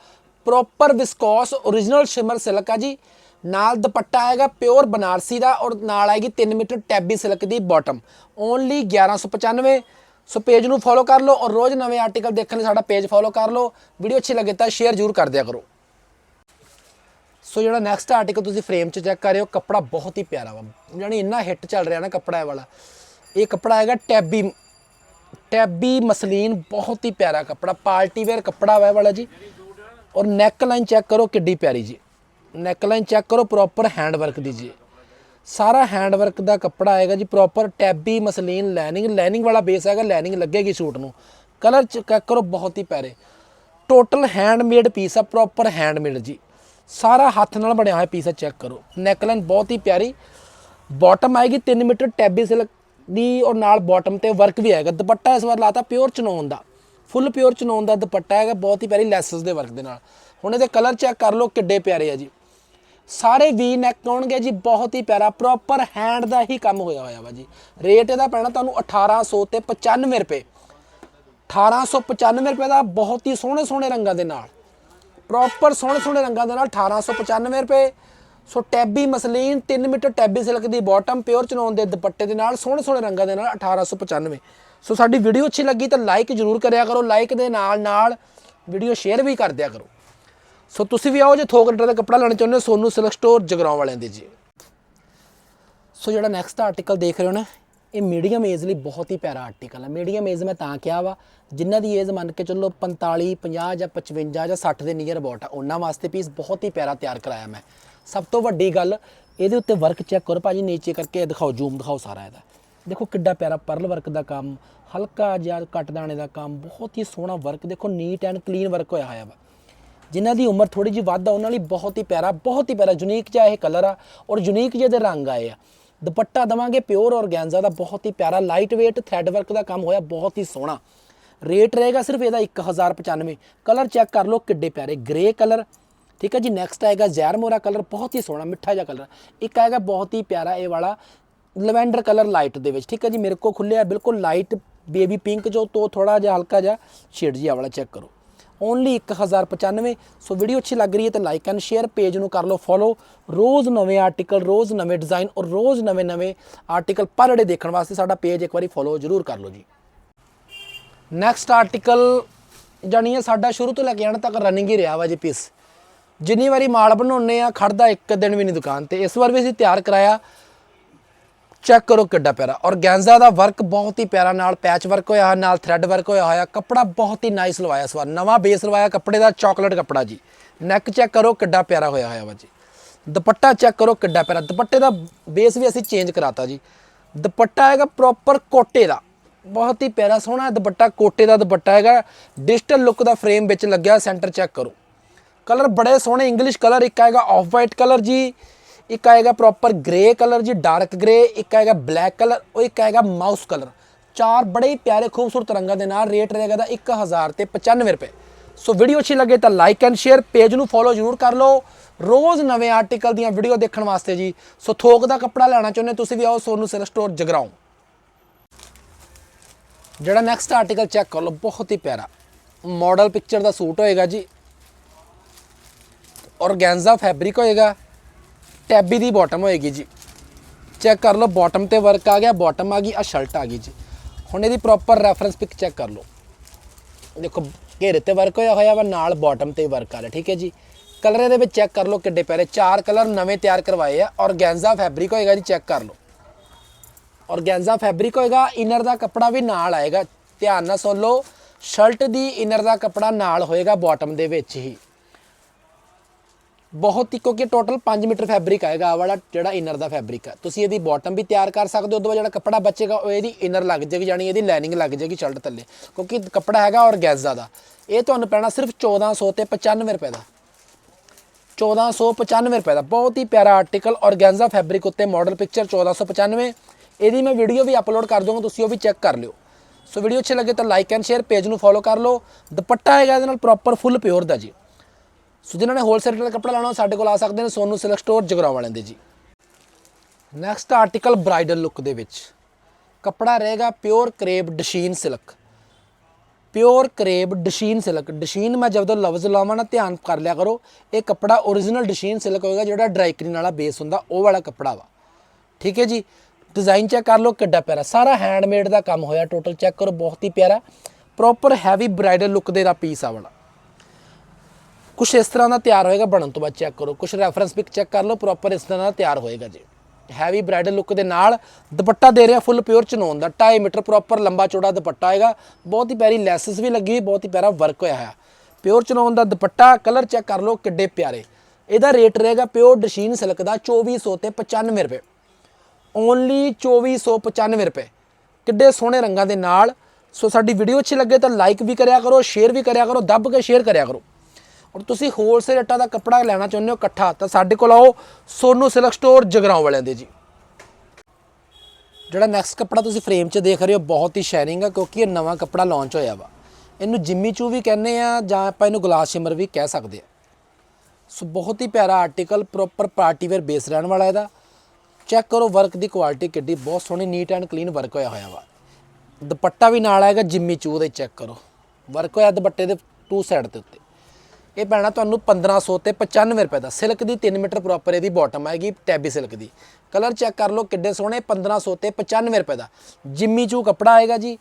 S1: proper viscose origignal shimmer silk ਆ ਜੀ। ਨਾਲ ਦੁਪੱਟਾ ਆਏਗਾ ਪਿਓਰ ਬਨਾਰਸੀ ਦਾ ਔਰ ਨਾਲ ਆਏਗੀ 3 ਮੀਟਰ ਟੈਬੀ ਸਿਲਕ ਦੀ ਬਾਟਮ ਓਨਲੀ 1195 ਸੋ ਪੇਜ ਨੂੰ ਫੋਲੋ ਕਰ ਲਓ ਔਰ ਰੋਜ਼ ਨਵੇਂ ਆਰਟੀਕਲ ਦੇਖਣ ਲਈ ਸਾਡਾ ਪੇਜ ਫੋਲੋ ਕਰ ਲਓ। ਵੀਡੀਓ ਅੱਛੀ ਲੱਗੇ ਤਾਂ ਸ਼ੇਅਰ ਜ਼ਰੂਰ ਕਰ ਦਿਆ ਕਰੋ। ਸੋ ਜਿਹੜਾ ਨੈਕਸਟ ਆਰਟੀਕਲ ਤੁਸੀਂ ਫਰੇਮ 'ਚ ਚੈੱਕ ਕਰ ਰਹੇ ਹੋ ਕੱਪੜਾ ਬਹੁਤ ਹੀ ਪਿਆਰਾ ਵਾ। ਯਾਨੀ ਇੰਨਾ ਹਿੱਟ ਚੱਲ ਰਿਹਾ ਨਾ ਕੱਪੜਾ ਇਹ ਵਾਲਾ। ਇਹ ਕੱਪੜਾ ਹੈਗਾ ਟੈਬੀ ਟੈਬੀ ਮਸਲੀਨ, ਬਹੁਤ ਹੀ ਪਿਆਰਾ ਕੱਪੜਾ। ਪਾਰਟੀ ਵੇਅਰ ਕੱਪੜਾ ਵਾ ਇਹ ਵਾਲਾ ਜੀ। ਔਰ ਨੈਕ ਲਾਈਨ ਚੈੱਕ ਕਰੋ ਕਿੱਡੀ ਪਿਆਰੀ ਜੀ। ਨੈਕ ਲਾਈਨ ਚੈੱਕ ਕਰੋ ਪ੍ਰੋਪਰ ਹੈਂਡ ਵਰਕ ਦੀ ਜੀ। ਸਾਰਾ ਹੈਂਡ ਵਰਕ ਦਾ ਕੱਪੜਾ ਆਏਗਾ ਜੀ proper tabby muslin lining lining ਵਾਲਾ ਬੇਸ ਹੈਗਾ ਲੈਨਿੰਗ ਲੱਗੇਗੀ ਸੂਟ ਨੂੰ। ਕਲਰ ਚੈੱਕ ਕਰੋ, ਬਹੁਤ ਹੀ ਪਿਆਰੇ। ਟੋਟਲ ਹੈਂਡਮੇਡ ਪੀਸ ਆ ਪ੍ਰੋਪਰ ਹੈਂਡਮੇਡ ਜੀ। ਸਾਰਾ ਹੱਥ ਨਾਲ ਬਣਿਆ ਹੋਇਆ ਪੀਸ ਆ ਚੈੱਕ ਕਰੋ। ਨੈਕਲਾਈਨ ਬਹੁਤ ਹੀ ਪਿਆਰੀ। ਬਾਟਮ ਆਏਗੀ 3 ਮੀਟਰ ਟੈਬੀ ਸਿਲਕ ਦੀ ਔਰ ਨਾਲ ਬਾਟਮ ਤੇ ਵਰਕ ਵੀ ਆਏਗਾ। ਦੁਪੱਟਾ ਇਸ ਵਾਰ ਲਾਤਾ ਪਿਓਰ ਚਨੋਨ ਦਾ। ਫੁੱਲ ਪਿਓਰ ਚਨੋਨ ਦਾ ਦੁਪੱਟਾ ਹੈਗਾ, ਬਹੁਤ ਹੀ ਪਿਆਰੀ ਲੈਸਸ ਦੇ ਵਰਕ ਦੇ ਨਾਲ। ਹੁਣ ਇਹਦੇ ਕਲਰ ਚੈੱਕ ਕਰ ਲਓ, ਕਿੱਡੇ ਪਿਆਰੇ ਆ ਜੀ। ਸਾਰੇ ਵੀ ਨੈਕ ਆਉਣਗੇ ਜੀ, ਬਹੁਤ ਹੀ ਪਿਆਰਾ ਪ੍ਰੋਪਰ ਹੈਂਡ ਦਾ ਹੀ ਕੰਮ ਹੋਇਆ ਹੋਇਆ ਵਾ ਜੀ। ਰੇਟ ਇਹਦਾ ਪੈਣਾ ਤੁਹਾਨੂੰ 1800 ਤੇ 95 ਰੁਪਏ। 1895 ਰੁਪਏ ਦਾ ਬਹੁਤ ਹੀ ਸੋਹਣੇ ਸੋਹਣੇ ਰੰਗਾਂ ਦੇ ਨਾਲ। ਪ੍ਰੋਪਰ ਸੋਹਣੇ ਸੋਹਣੇ ਰੰਗਾਂ ਦੇ ਨਾਲ 1895 ਰੁਪਏ। So tabby muslin 3 metre tabby silk ਦੀ ਬਾਟਮ ਪਿਓਰ ਚਨੋਨ ਦੇ ਦੁਪੱਟੇ ਦੇ ਨਾਲ ਸੋਹਣੇ ਸੋਹਣੇ ਰੰਗਾਂ ਦੇ ਨਾਲ 1895 ਸੋ ਸਾਡੀ ਵੀਡੀਓ ਅੱਛੀ ਲੱਗੀ ਤਾਂ ਲਾਈਕ ਜ਼ਰੂਰ ਕਰਿਆ ਕਰੋ ਲਾਈਕ ਦੇ ਨਾਲ ਨਾਲ ਵੀਡੀਓ ਸ਼ੇਅਰ ਵੀ ਕਰ ਦਿਆ ਕਰੋ। ਸੋ ਤੁਸੀਂ ਵੀ ਆਓ ਜੇ ਥੋਕ ਰੇਟਾਂ ਦਾ ਕੱਪੜਾ ਲੈਣਾ ਚਾਹੁੰਦੇ ਹੋ, ਸੋਨੂ ਸਿਲਕ ਸਟੋਰ, ਜਗਰਾਉਂ ਵਾਲਿਆਂ ਦੇ ਜੀ। ਸੋ ਜਿਹੜਾ ਨੈਕਸਟ ਆਰਟੀਕਲ ਦੇਖ ਰਹੇ ਹੋ ਨਾ, ਇਹ ਮੀਡੀਅਮ ਏਜ ਲਈ ਬਹੁਤ ਹੀ ਪਿਆਰਾ ਆਰਟੀਕਲ ਹੈ। ਮੀਡੀਅਮ ਏਜ ਮੈਂ ਤਾਂ ਕਿਹਾ ਵਾ, ਜਿਨ੍ਹਾਂ ਦੀ ਏਜ ਮੰਨ ਕੇ ਚੱਲੋ 45 50 ਜਾਂ 55 ਜਾਂ 60 ਦੇ ਨੀਅਰ ਅਬਾਊਟ ਆ, ਉਹਨਾਂ ਵਾਸਤੇ ਪੀਸ ਬਹੁਤ ਹੀ ਪਿਆਰਾ ਤਿਆਰ ਕਰਾਇਆ ਮੈਂ। ਸਭ ਤੋਂ ਵੱਡੀ ਗੱਲ, ਇਹਦੇ ਉੱਤੇ ਵਰਕ ਚੈੱਕ ਕਰੋ, ਭਾਜੀ ਨੀਚੇ ਕਰਕੇ ਦਿਖਾਓ ਜ਼ੂਮ ਦਿਖਾਓ ਸਾਰਾ ਇਹਦਾ। ਦੇਖੋ ਕਿੱਡਾ ਪਿਆਰਾ ਪਰਲ ਵਰਕ ਦਾ ਕੰਮ, ਹਲਕਾ ਜਿਹਾ ਕੱਟ ਦਾਣੇ ਦਾ ਕੰਮ, ਬਹੁਤ ਹੀ ਸੋਹਣਾ ਵਰਕ ਦੇਖੋ ਨੀਟ ਐਂਡ ਕਲੀਨ ਵਰਕ ਹੋਇਆ ਹੋਇਆ ਵਾ। ਜਿਨ੍ਹਾਂ ਦੀ ਉਮਰ ਥੋੜੀ ਜਿਹੀ ਵੱਧ ਆ, ਉਹਨਾਂ ਲਈ ਬਹੁਤ ਹੀ ਪਿਆਰਾ, ਬਹੁਤ ਹੀ ਪਿਆਰਾ ਯੂਨੀਕ ਜਿਹਾ ਇਹ ਕਲਰ ਆ ਔਰ ਯੂਨੀਕ ਜਿਹੇ ਦੇ ਰੰਗ ਆਏ ਆ। ਦੁਪੱਟਾ ਦਵਾਂਗੇ ਪਿਓਰ ਔਰਗੈਂਜ਼ਾ ਦਾ, ਬਹੁਤ ਹੀ ਪਿਆਰਾ ਲਾਈਟ weight ਥ੍ਰੈਡ ਵਰਕ ਦਾ ਕੰਮ ਹੋਇਆ, ਬਹੁਤ ਹੀ ਸੋਹਣਾ। ਰੇਟ ਰਹੇਗਾ ਸਿਰਫ ਇਹਦਾ 1095 ਕਲਰ ਚੈੱਕ ਕਰ ਲਓ, ਕਿੱਡੇ ਪਿਆਰੇ ਗ੍ਰੇ ਕਲਰ ਠੀਕ ਹੈ ਜੀ ਨੈਕਸਟ ਆਏਗਾ ਜ਼ੈਰਮੋਰਾ ਕਲਰ ਬਹੁਤ ਹੀ ਸੋਹਣਾ, ਮਿੱਠਾ ਜਿਹਾ ਕਲਰ ਇੱਕ ਆਏਗਾ ਬਹੁਤ ਹੀ ਪਿਆਰਾ ਇਹ ਵਾਲਾ, ਲਵੈਂਡਰ ਕਲਰ ਲਾਈਟ ਦੇ ਵਿੱਚ। ਠੀਕ ਹੈ ਜੀ, ਮੇਰੇ ਕੋਲ ਖੁੱਲਿਆ ਬਿਲਕੁਲ ਲਾਈਟ ਬੇਬੀ ਪਿੰਕ ਜੋ ਤੋਂ ਥੋੜਾ ਜਿਹਾ ਹਲਕਾ ਜਿਹਾ ਸ਼ੇਡ ਜਿਹਾ ਵਾਲਾ ਚੈੱਕ ਕਰੋ। ਓਨਲੀ 1095 ਸੋ ਵੀਡੀਓ ਅੱਛੀ ਲੱਗ ਰਹੀ ਹੈ ਤਾਂ ਲਾਈਕ ਐਂਡ ਸ਼ੇਅਰ ਪੇਜ ਨੂੰ ਕਰ ਲਓ ਫੋਲੋ ਰੋਜ਼ ਨਵੇਂ ਆਰਟੀਕਲ ਰੋਜ਼ ਨਵੇਂ ਡਿਜ਼ਾਈਨ ਔਰ ਰੋਜ਼ ਨਵੇਂ ਨਵੇਂ ਆਰਟੀਕਲ ਪਰ ਡੇ ਦੇਖਣ ਵਾਸਤੇ ਸਾਡਾ ਪੇਜ ਇੱਕ ਵਾਰੀ ਫੋਲੋ ਜ਼ਰੂਰ ਕਰ ਲਓ ਜੀ। ਨੈਕਸਟ ਆਰਟੀਕਲ ਜਾਣੀ ਹੈ ਸਾਡਾ ਸ਼ੁਰੂ ਤੋਂ ਲੈ ਕੇ ਆਣ ਤੱਕ ਰਨਿੰਗ ਹੀ ਰਿਹਾ ਵਾ ਜੀ ਪੀਸ ਜਿੰਨੀ ਵਾਰੀ ਮਾਲ ਬਣਾਉਨੇ ਆ ਖੜਦਾ ਇੱਕ ਦਿਨ ਵੀ ਨਹੀਂ ਦੁਕਾਨ ਤੇ। ਇਸ ਵਾਰ ਵੀ ਅਸੀਂ ਤਿਆਰ ਕਰਾਇਆ। ਚੈੱਕ ਕਰੋ ਕਿੱਡਾ ਪਿਆਰਾ। ਔਰਗੈਂਜ਼ਾ ਦਾ ਵਰਕ ਬਹੁਤ ਹੀ ਪਿਆਰਾ, ਨਾਲ ਪੈਚ ਵਰਕ ਹੋਇਆ ਹੋਇਆ ਨਾਲ ਥ੍ਰੈਡ ਵਰਕ ਹੋਇਆ ਹੋਇਆ। ਕੱਪੜਾ ਬਹੁਤ ਹੀ ਨਾਈਸ ਲਵਾਇਆ ਇਸ ਨਵਾਂ ਬੇਸ ਲਵਾਇਆ ਕੱਪੜੇ ਦਾ ਚਾਕਲੇਟ ਕੱਪੜਾ ਜੀ। ਨੈਕ ਚੈੱਕ ਕਰੋ, ਕਿੱਡਾ ਪਿਆਰਾ ਹੋਇਆ ਹੋਇਆ ਵਾ ਜੀ। ਦੁਪੱਟਾ ਚੈੱਕ ਕਰੋ, ਕਿੱਡਾ ਪਿਆਰਾ। ਦੁਪੱਟੇ ਦਾ ਬੇਸ ਵੀ ਅਸੀਂ ਚੇਂਜ ਕਰਾਤਾ ਜੀ। ਦੁਪੱਟਾ ਹੈਗਾ ਪ੍ਰੋਪਰ ਕੋਟੇ ਦਾ। ਬਹੁਤ ਹੀ ਪਿਆਰਾ, ਸੋਹਣਾ ਦੁਪੱਟਾ, ਕੋਟੇ ਦਾ ਦੁਪੱਟਾ ਹੈਗਾ। ਡਿਜੀਟਲ ਲੁੱਕ ਦਾ ਫਰੇਮ ਵਿੱਚ ਲੱਗਿਆ ਸੈਂਟਰ ਚੈੱਕ ਕਰੋ। ਕਲਰ ਬੜੇ ਸੋਹਣੇ ਇੰਗਲਿਸ਼ ਕਲਰ ਇੱਕ ਆਏਗਾ ਆਫ ਵਾਈਟ ਕਲਰ ਜੀ। ਇੱਕ ਆਏਗਾ ਪ੍ਰੋਪਰ ਗ੍ਰੇ ਕਲਰ ਜੀ ਡਾਰਕ ਗ੍ਰੇ ਇੱਕ ਆਏਗਾ ਬਲੈਕ ਕਲਰ ਉਹ ਇੱਕ ਆਏਗਾ ਮਾਊਸ ਕਲਰ ਚਾਰ ਬੜੇ ਹੀ ਪਿਆਰੇ ਖੂਬਸੂਰਤ ਰੰਗਾਂ ਦੇ ਨਾਲ ਰੇਟ ਰਹੇਗਾ ਦਾ 1000 ਤੇ 95 ਰੁਪਏ। ਸੋ ਵੀਡੀਓ ਅੱਛੀ ਲੱਗੇ ਤਾਂ ਲਾਈਕ ਐਂਡ ਸ਼ੇਅਰ ਪੇਜ ਨੂੰ ਫੋਲੋ ਜ਼ਰੂਰ ਕਰ ਲਓ। ਰੋਜ਼ ਨਵੇਂ ਆਰਟੀਕਲ ਦੀਆਂ ਵੀਡੀਓ ਦੇਖਣ ਵਾਸਤੇ ਜੀ। ਸੋ ਥੋਕ ਦਾ ਕੱਪੜਾ ਲੈਣਾ ਚਾਹੁੰਦੇ ਤੁਸੀਂ ਵੀ ਆਓ ਸੋਨੂ ਸਿਰ ਸਟੋਰ ਜਗਰਾਉਂ। ਜਿਹੜਾ ਨੈਕਸਟ ਆਰਟੀਕਲ ਚੈੱਕ ਕਰ ਲਓ, ਬਹੁਤ ਹੀ ਪਿਆਰਾ। ਮਾਡਲ ਪਿਕਚਰ ਦਾ ਸੂਟ ਹੋਏਗਾ ਜੀ। ਔਰਗੈਂਜ਼ਾ ਫੈਬਰਿਕ ਹੋਏਗਾ। ਟੈਬੀ ਦੀ ਬਾਟਮ ਹੋਏਗੀ ਜੀ। ਚੈੱਕ ਕਰ ਲਓ ਬਾਟਮ ਤੇ ਵਰਕ ਆ ਗਿਆ ਬਾਟਮ ਆ ਗਈ ਆ ਸ਼ਰਟ ਆ ਗਈ ਜੀ। ਹੁਣ ਇਹਦੀ ਪ੍ਰੋਪਰ ਰੈਫਰੈਂਸ ਪਿਕ ਚੈੱਕ ਕਰ ਲਓ। ਦੇਖੋ, ਘੇਰੇ ਤੇ ਵਰਕ ਹੋਇਆ ਹੋਇਆ ਵਾ, ਨਾਲ ਬਾਟਮ ਤੇ ਵਰਕ ਆ ਰਿਹਾ, ਠੀਕ ਹੈ ਜੀ। ਕਲਰ ਇਹਦੇ ਵਿੱਚ ਚੈੱਕ ਕਰ ਲਓ ਕਿੱਡੇ ਪਿਆਰੇ ਚਾਰ ਕਲਰ ਨਵੇਂ ਤਿਆਰ ਕਰਵਾਏ ਆ। ਔਰਗੈਂਜ਼ਾ ਫੈਬਰਿਕ ਹੋਏਗਾ ਜੀ ਚੈੱਕ ਕਰ ਲਓ। ਔਰਗੈਂਜ਼ਾ ਫੈਬਰਿਕ ਹੋਏਗਾ ਇਨਰ ਦਾ ਕੱਪੜਾ ਵੀ ਨਾਲ ਆਏਗਾ। ਧਿਆਨ ਨਾਲ ਸੁਣ ਲਓ ਸ਼ਰਟ ਦੀ ਇਨਰ ਦਾ ਕੱਪੜਾ ਨਾਲ ਹੋਏਗਾ ਬਾਟਮ ਦੇ ਵਿੱਚ ਹੀ। ਬਹੁਤ ਹੀ, ਕਿਉਂਕਿ ਟੋਟਲ 5 ਮੀਟਰ ਫੈਬਰਿਕ ਆਏਗਾ ਆ ਵਾਲਾ ਜਿਹੜਾ ਇਨਰ ਦਾ ਫੈਬਰਿਕ ਹੈ ਤੁਸੀਂ ਇਹਦੀ ਬਾਟਮ ਵੀ ਤਿਆਰ ਕਰ ਸਕਦੇ ਹੋ ਉਦੋਂ ਬਾਅਦ ਜਿਹੜਾ ਕੱਪੜਾ ਬਚੇਗਾ, ਉਹ ਇਹਦੀ ਇਨਰ ਲੱਗ ਜਾਏਗੀ ਜਾਨੀ ਇਹਦੀ ਲਾਈਨਿੰਗ ਲੱਗ ਜਾਏਗੀ ਸ਼ਰਟ ਥੱਲੇ। ਕਿਉਂਕਿ ਕੱਪੜਾ ਹੈਗਾ ਔਰਗੈਜ਼ਾ ਦਾ ਇਹ ਤੁਹਾਨੂੰ ਪੈਣਾ ਸਿਰਫ 1400 ਤੇ 95 ਰੁਪਏ ਦਾ। 1495 ਰੁਪਏ ਦਾ। ਬਹੁਤ ਹੀ ਪਿਆਰਾ ਆਰਟੀਕਲ ਔਰਗੈਂਜ਼ਾ ਫੈਬਰਿਕ ਉੱਤੇ ਮਾਡਲ ਪਿਕਚਰ 1495 ਇਹਦੀ ਮੈਂ ਵੀਡੀਓ ਵੀ ਅਪਲੋਡ ਕਰ ਦੂੰਗਾ ਤੁਸੀਂ ਉਹ ਵੀ ਚੈੱਕ ਕਰ ਲਿਓ। ਸੋ ਵੀਡੀਓ ਅੱਛੀ ਲੱਗੇ ਤਾਂ ਲਾਈਕ ਐਂਡ ਸ਼ੇਅਰ ਪੇਜ ਨੂੰ ਫੋਲੋ ਕਰ ਲਓ। ਦੁਪੱਟਾ ਹੈਗਾ ਇਹਦੇ ਨਾਲ ਪ੍ਰੋਪਰ ਫੁੱਲ ਪਿਓਰ ਦਾ ਜੀ। ਸੋ ਜਿਨ੍ਹਾਂ ਨੇ ਹੋਲਸੇਲ ਦਾ ਕੱਪੜਾ ਲੈਣਾ ਉਹ ਸਾਡੇ ਕੋਲ ਆ ਸਕਦੇ ਨੇ ਸੋਨੂ ਸਿਲਕ ਸਟੋਰ ਜਗਰਾਉਂ ਵਾਲਿਆਂ ਦੇ ਜੀ। ਨੈਕਸਟ ਆਰਟੀਕਲ ਬ੍ਰਾਈਡਲ ਲੁੱਕ ਦੇ ਵਿੱਚ। ਕੱਪੜਾ ਰਹੇਗਾ pure crepe de chine silk pure crepe de chine silk de chine ਮੈਂ ਜਦੋਂ ਲਫ਼ਜ਼ ਲਾਵਾਂ ਨਾ, ਧਿਆਨ ਕਰ ਲਿਆ ਕਰੋ, ਇਹ ਕੱਪੜਾ origignal ਡਸ਼ੀਨ ਸਿਲਕ ਹੋਏਗਾ, ਜਿਹੜਾ ਡਰਾਈ ਕਲੀਨ ਵਾਲਾ ਬੇਸ ਹੁੰਦਾ, ਉਹ ਵਾਲਾ ਕੱਪੜਾ ਵਾ। ਠੀਕ ਹੈ ਜੀ? ਡਿਜ਼ਾਈਨ ਚੈੱਕ ਕਰ ਲਓ, ਕਿੱਡਾ ਪਿਆਰਾ। ਸਾਰਾ ਹੈਂਡਮੇਡ ਦਾ ਕੰਮ ਹੋਇਆ ਟੋਟਲ ਚੈੱਕ ਕਰੋ, ਬਹੁਤ ਹੀ ਪਿਆਰਾ। ਪ੍ਰੋਪਰ ਹੈਵੀ ਬ੍ਰਾਈਡਲ ਲੁੱਕ ਦੇ ਦਾ ਪੀਸ ਆ ਵਾਲਾ। ਕੁਛ ਇਸ ਤਰ੍ਹਾਂ ਦਾ ਤਿਆਰ ਹੋਏਗਾ ਬਣਨ ਤੋਂ ਬਾਅਦ ਚੈੱਕ ਕਰੋ। ਕੁਛ ਰੈਫਰੈਂਸ ਪਿਕ ਚੈੱਕ ਕਰ ਲਓ ਪ੍ਰੋਪਰ ਇਸ ਤਰ੍ਹਾਂ ਦਾ ਤਿਆਰ ਹੋਏਗਾ ਜੀ। ਹੈਵੀ ਬ੍ਰਾਈਡਲ ਲੁੱਕ ਦੇ ਨਾਲ ਦੁਪੱਟਾ ਦੇ ਰਿਹਾ ਫੁੱਲ ਪਿਓਰ ਚਨੋਨ ਦਾ। 2.5 ਮੀਟਰ ਪ੍ਰੋਪਰ ਲੰਬਾ ਚੌੜਾ ਦੁਪੱਟਾ ਆਏਗਾ ਬਹੁਤ ਹੀ ਪਿਆਰੀ ਲੈਸਸ ਵੀ ਲੱਗੀ ਹੋਈ, ਬਹੁਤ ਹੀ ਪਿਆਰਾ ਵਰਕ ਹੋਇਆ ਹੈ ਪਿਓਰ ਚਨੋਨ ਦਾ ਦੁਪੱਟਾ ਕਲਰ ਚੈੱਕ ਕਰ ਲਓ, ਕਿੱਡੇ ਪਿਆਰੇ। ਇਹਦਾ ਰੇਟ ਰਹੇਗਾ ਪਿਓਰ ਡਸ਼ੀਨ ਸਿਲਕ ਦਾ 2400 ਤੇ 95 ਰੁਪਏ। ਓਨਲੀ 2495 ਰੁਪਏ। ਕਿੱਡੇ ਸੋਹਣੇ ਰੰਗਾਂ ਦੇ ਨਾਲ। ਸੋ ਸਾਡੀ ਵੀਡੀਓ ਅੱਛੀ ਲੱਗੇ ਤਾਂ ਲਾਈਕ ਵੀ ਕਰਿਆ ਕਰੋ ਸ਼ੇਅਰ ਵੀ ਕਰਿਆ ਕਰੋ, ਦੱਬ ਕੇ ਸ਼ੇਅਰ ਕਰਿਆ ਕਰੋ। ਔਰ ਤੁਸੀਂ ਹੋਲਸੇਲ ਰੇਟਾਂ ਦਾ ਕੱਪੜਾ ਲੈਣਾ ਚਾਹੁੰਦੇ ਹੋ ਇਕੱਠਾ, ਤਾਂ ਸਾਡੇ ਕੋਲ ਆਓ ਸੋਨੂ ਸਿਲਕ ਸਟੋਰ ਜਗਰਾਉਂ ਵਾਲਿਆਂ ਦੇ ਜੀ। ਜਿਹੜਾ ਨੈਕਸਟ ਕੱਪੜਾ ਤੁਸੀਂ ਫਰੇਮ 'ਚ ਦੇਖ ਰਹੇ ਹੋ, ਬਹੁਤ ਹੀ ਸ਼ਾਈਨਿੰਗ ਆ, ਕਿਉਂਕਿ ਇਹ ਨਵਾਂ ਕੱਪੜਾ ਲਾਂਚ ਹੋਇਆ ਵਾ। ਇਹਨੂੰ ਜਿੰਮੀ ਚੂ ਵੀ ਕਹਿੰਦੇ ਆ, ਜਾਂ ਆਪਾਂ ਇਹਨੂੰ ਗਲਾਸ ਸ਼ਿਮਰ ਵੀ ਕਹਿ ਸਕਦੇ ਆ। ਸੋ ਬਹੁਤ ਹੀ ਪਿਆਰਾ article proper party wear base ਰਹਿਣ ਵਾਲਾ ਇਹਦਾ। ਚੈੱਕ ਕਰੋ ਵਰਕ ਦੀ ਕੁਆਲਿਟੀ ਕਿੱਡੀ, ਬਹੁਤ ਸੋਹਣੀ ਨੀਟ ਐਂਡ ਕਲੀਨ ਵਰਕ ਹੋਇਆ ਹੋਇਆ ਵਾ। ਦੁਪੱਟਾ ਵੀ ਨਾਲ ਆਏਗਾ, ਜਿੰਮੀ ਚੂ ਦੇ ਚੈੱਕ ਕਰੋ। ਵਰਕ ਹੋਇਆ ਦੁਪੱਟੇ ਦੇ ਟੂ ਸਾਈਡ ਦੇ ਉੱਤੇ। ਇਹ ਪੈਣਾ ਤੁਹਾਨੂੰ 1500 ਤੇ 95 ਰੁਪਏ ਦਾ। ਸਿਲਕ ਦੀ 3 ਮੀਟਰ ਪ੍ਰੋਪਰ ਇਹਦੀ ਬਾਟਮ ਆਏਗੀ ਟੈਬੀ ਸਿਲਕ ਦੀ। ਕਲਰ ਚੈੱਕ ਕਰ ਲਓ ਕਿੱਡੇ ਸੋਹਣੇ 1500 ਤੇ 95 ਰੁਪਏ ਦਾ। ਜਿੰਮੀ ਚੂ ਕੱਪੜਾ ਆਏਗਾ ਜੀ।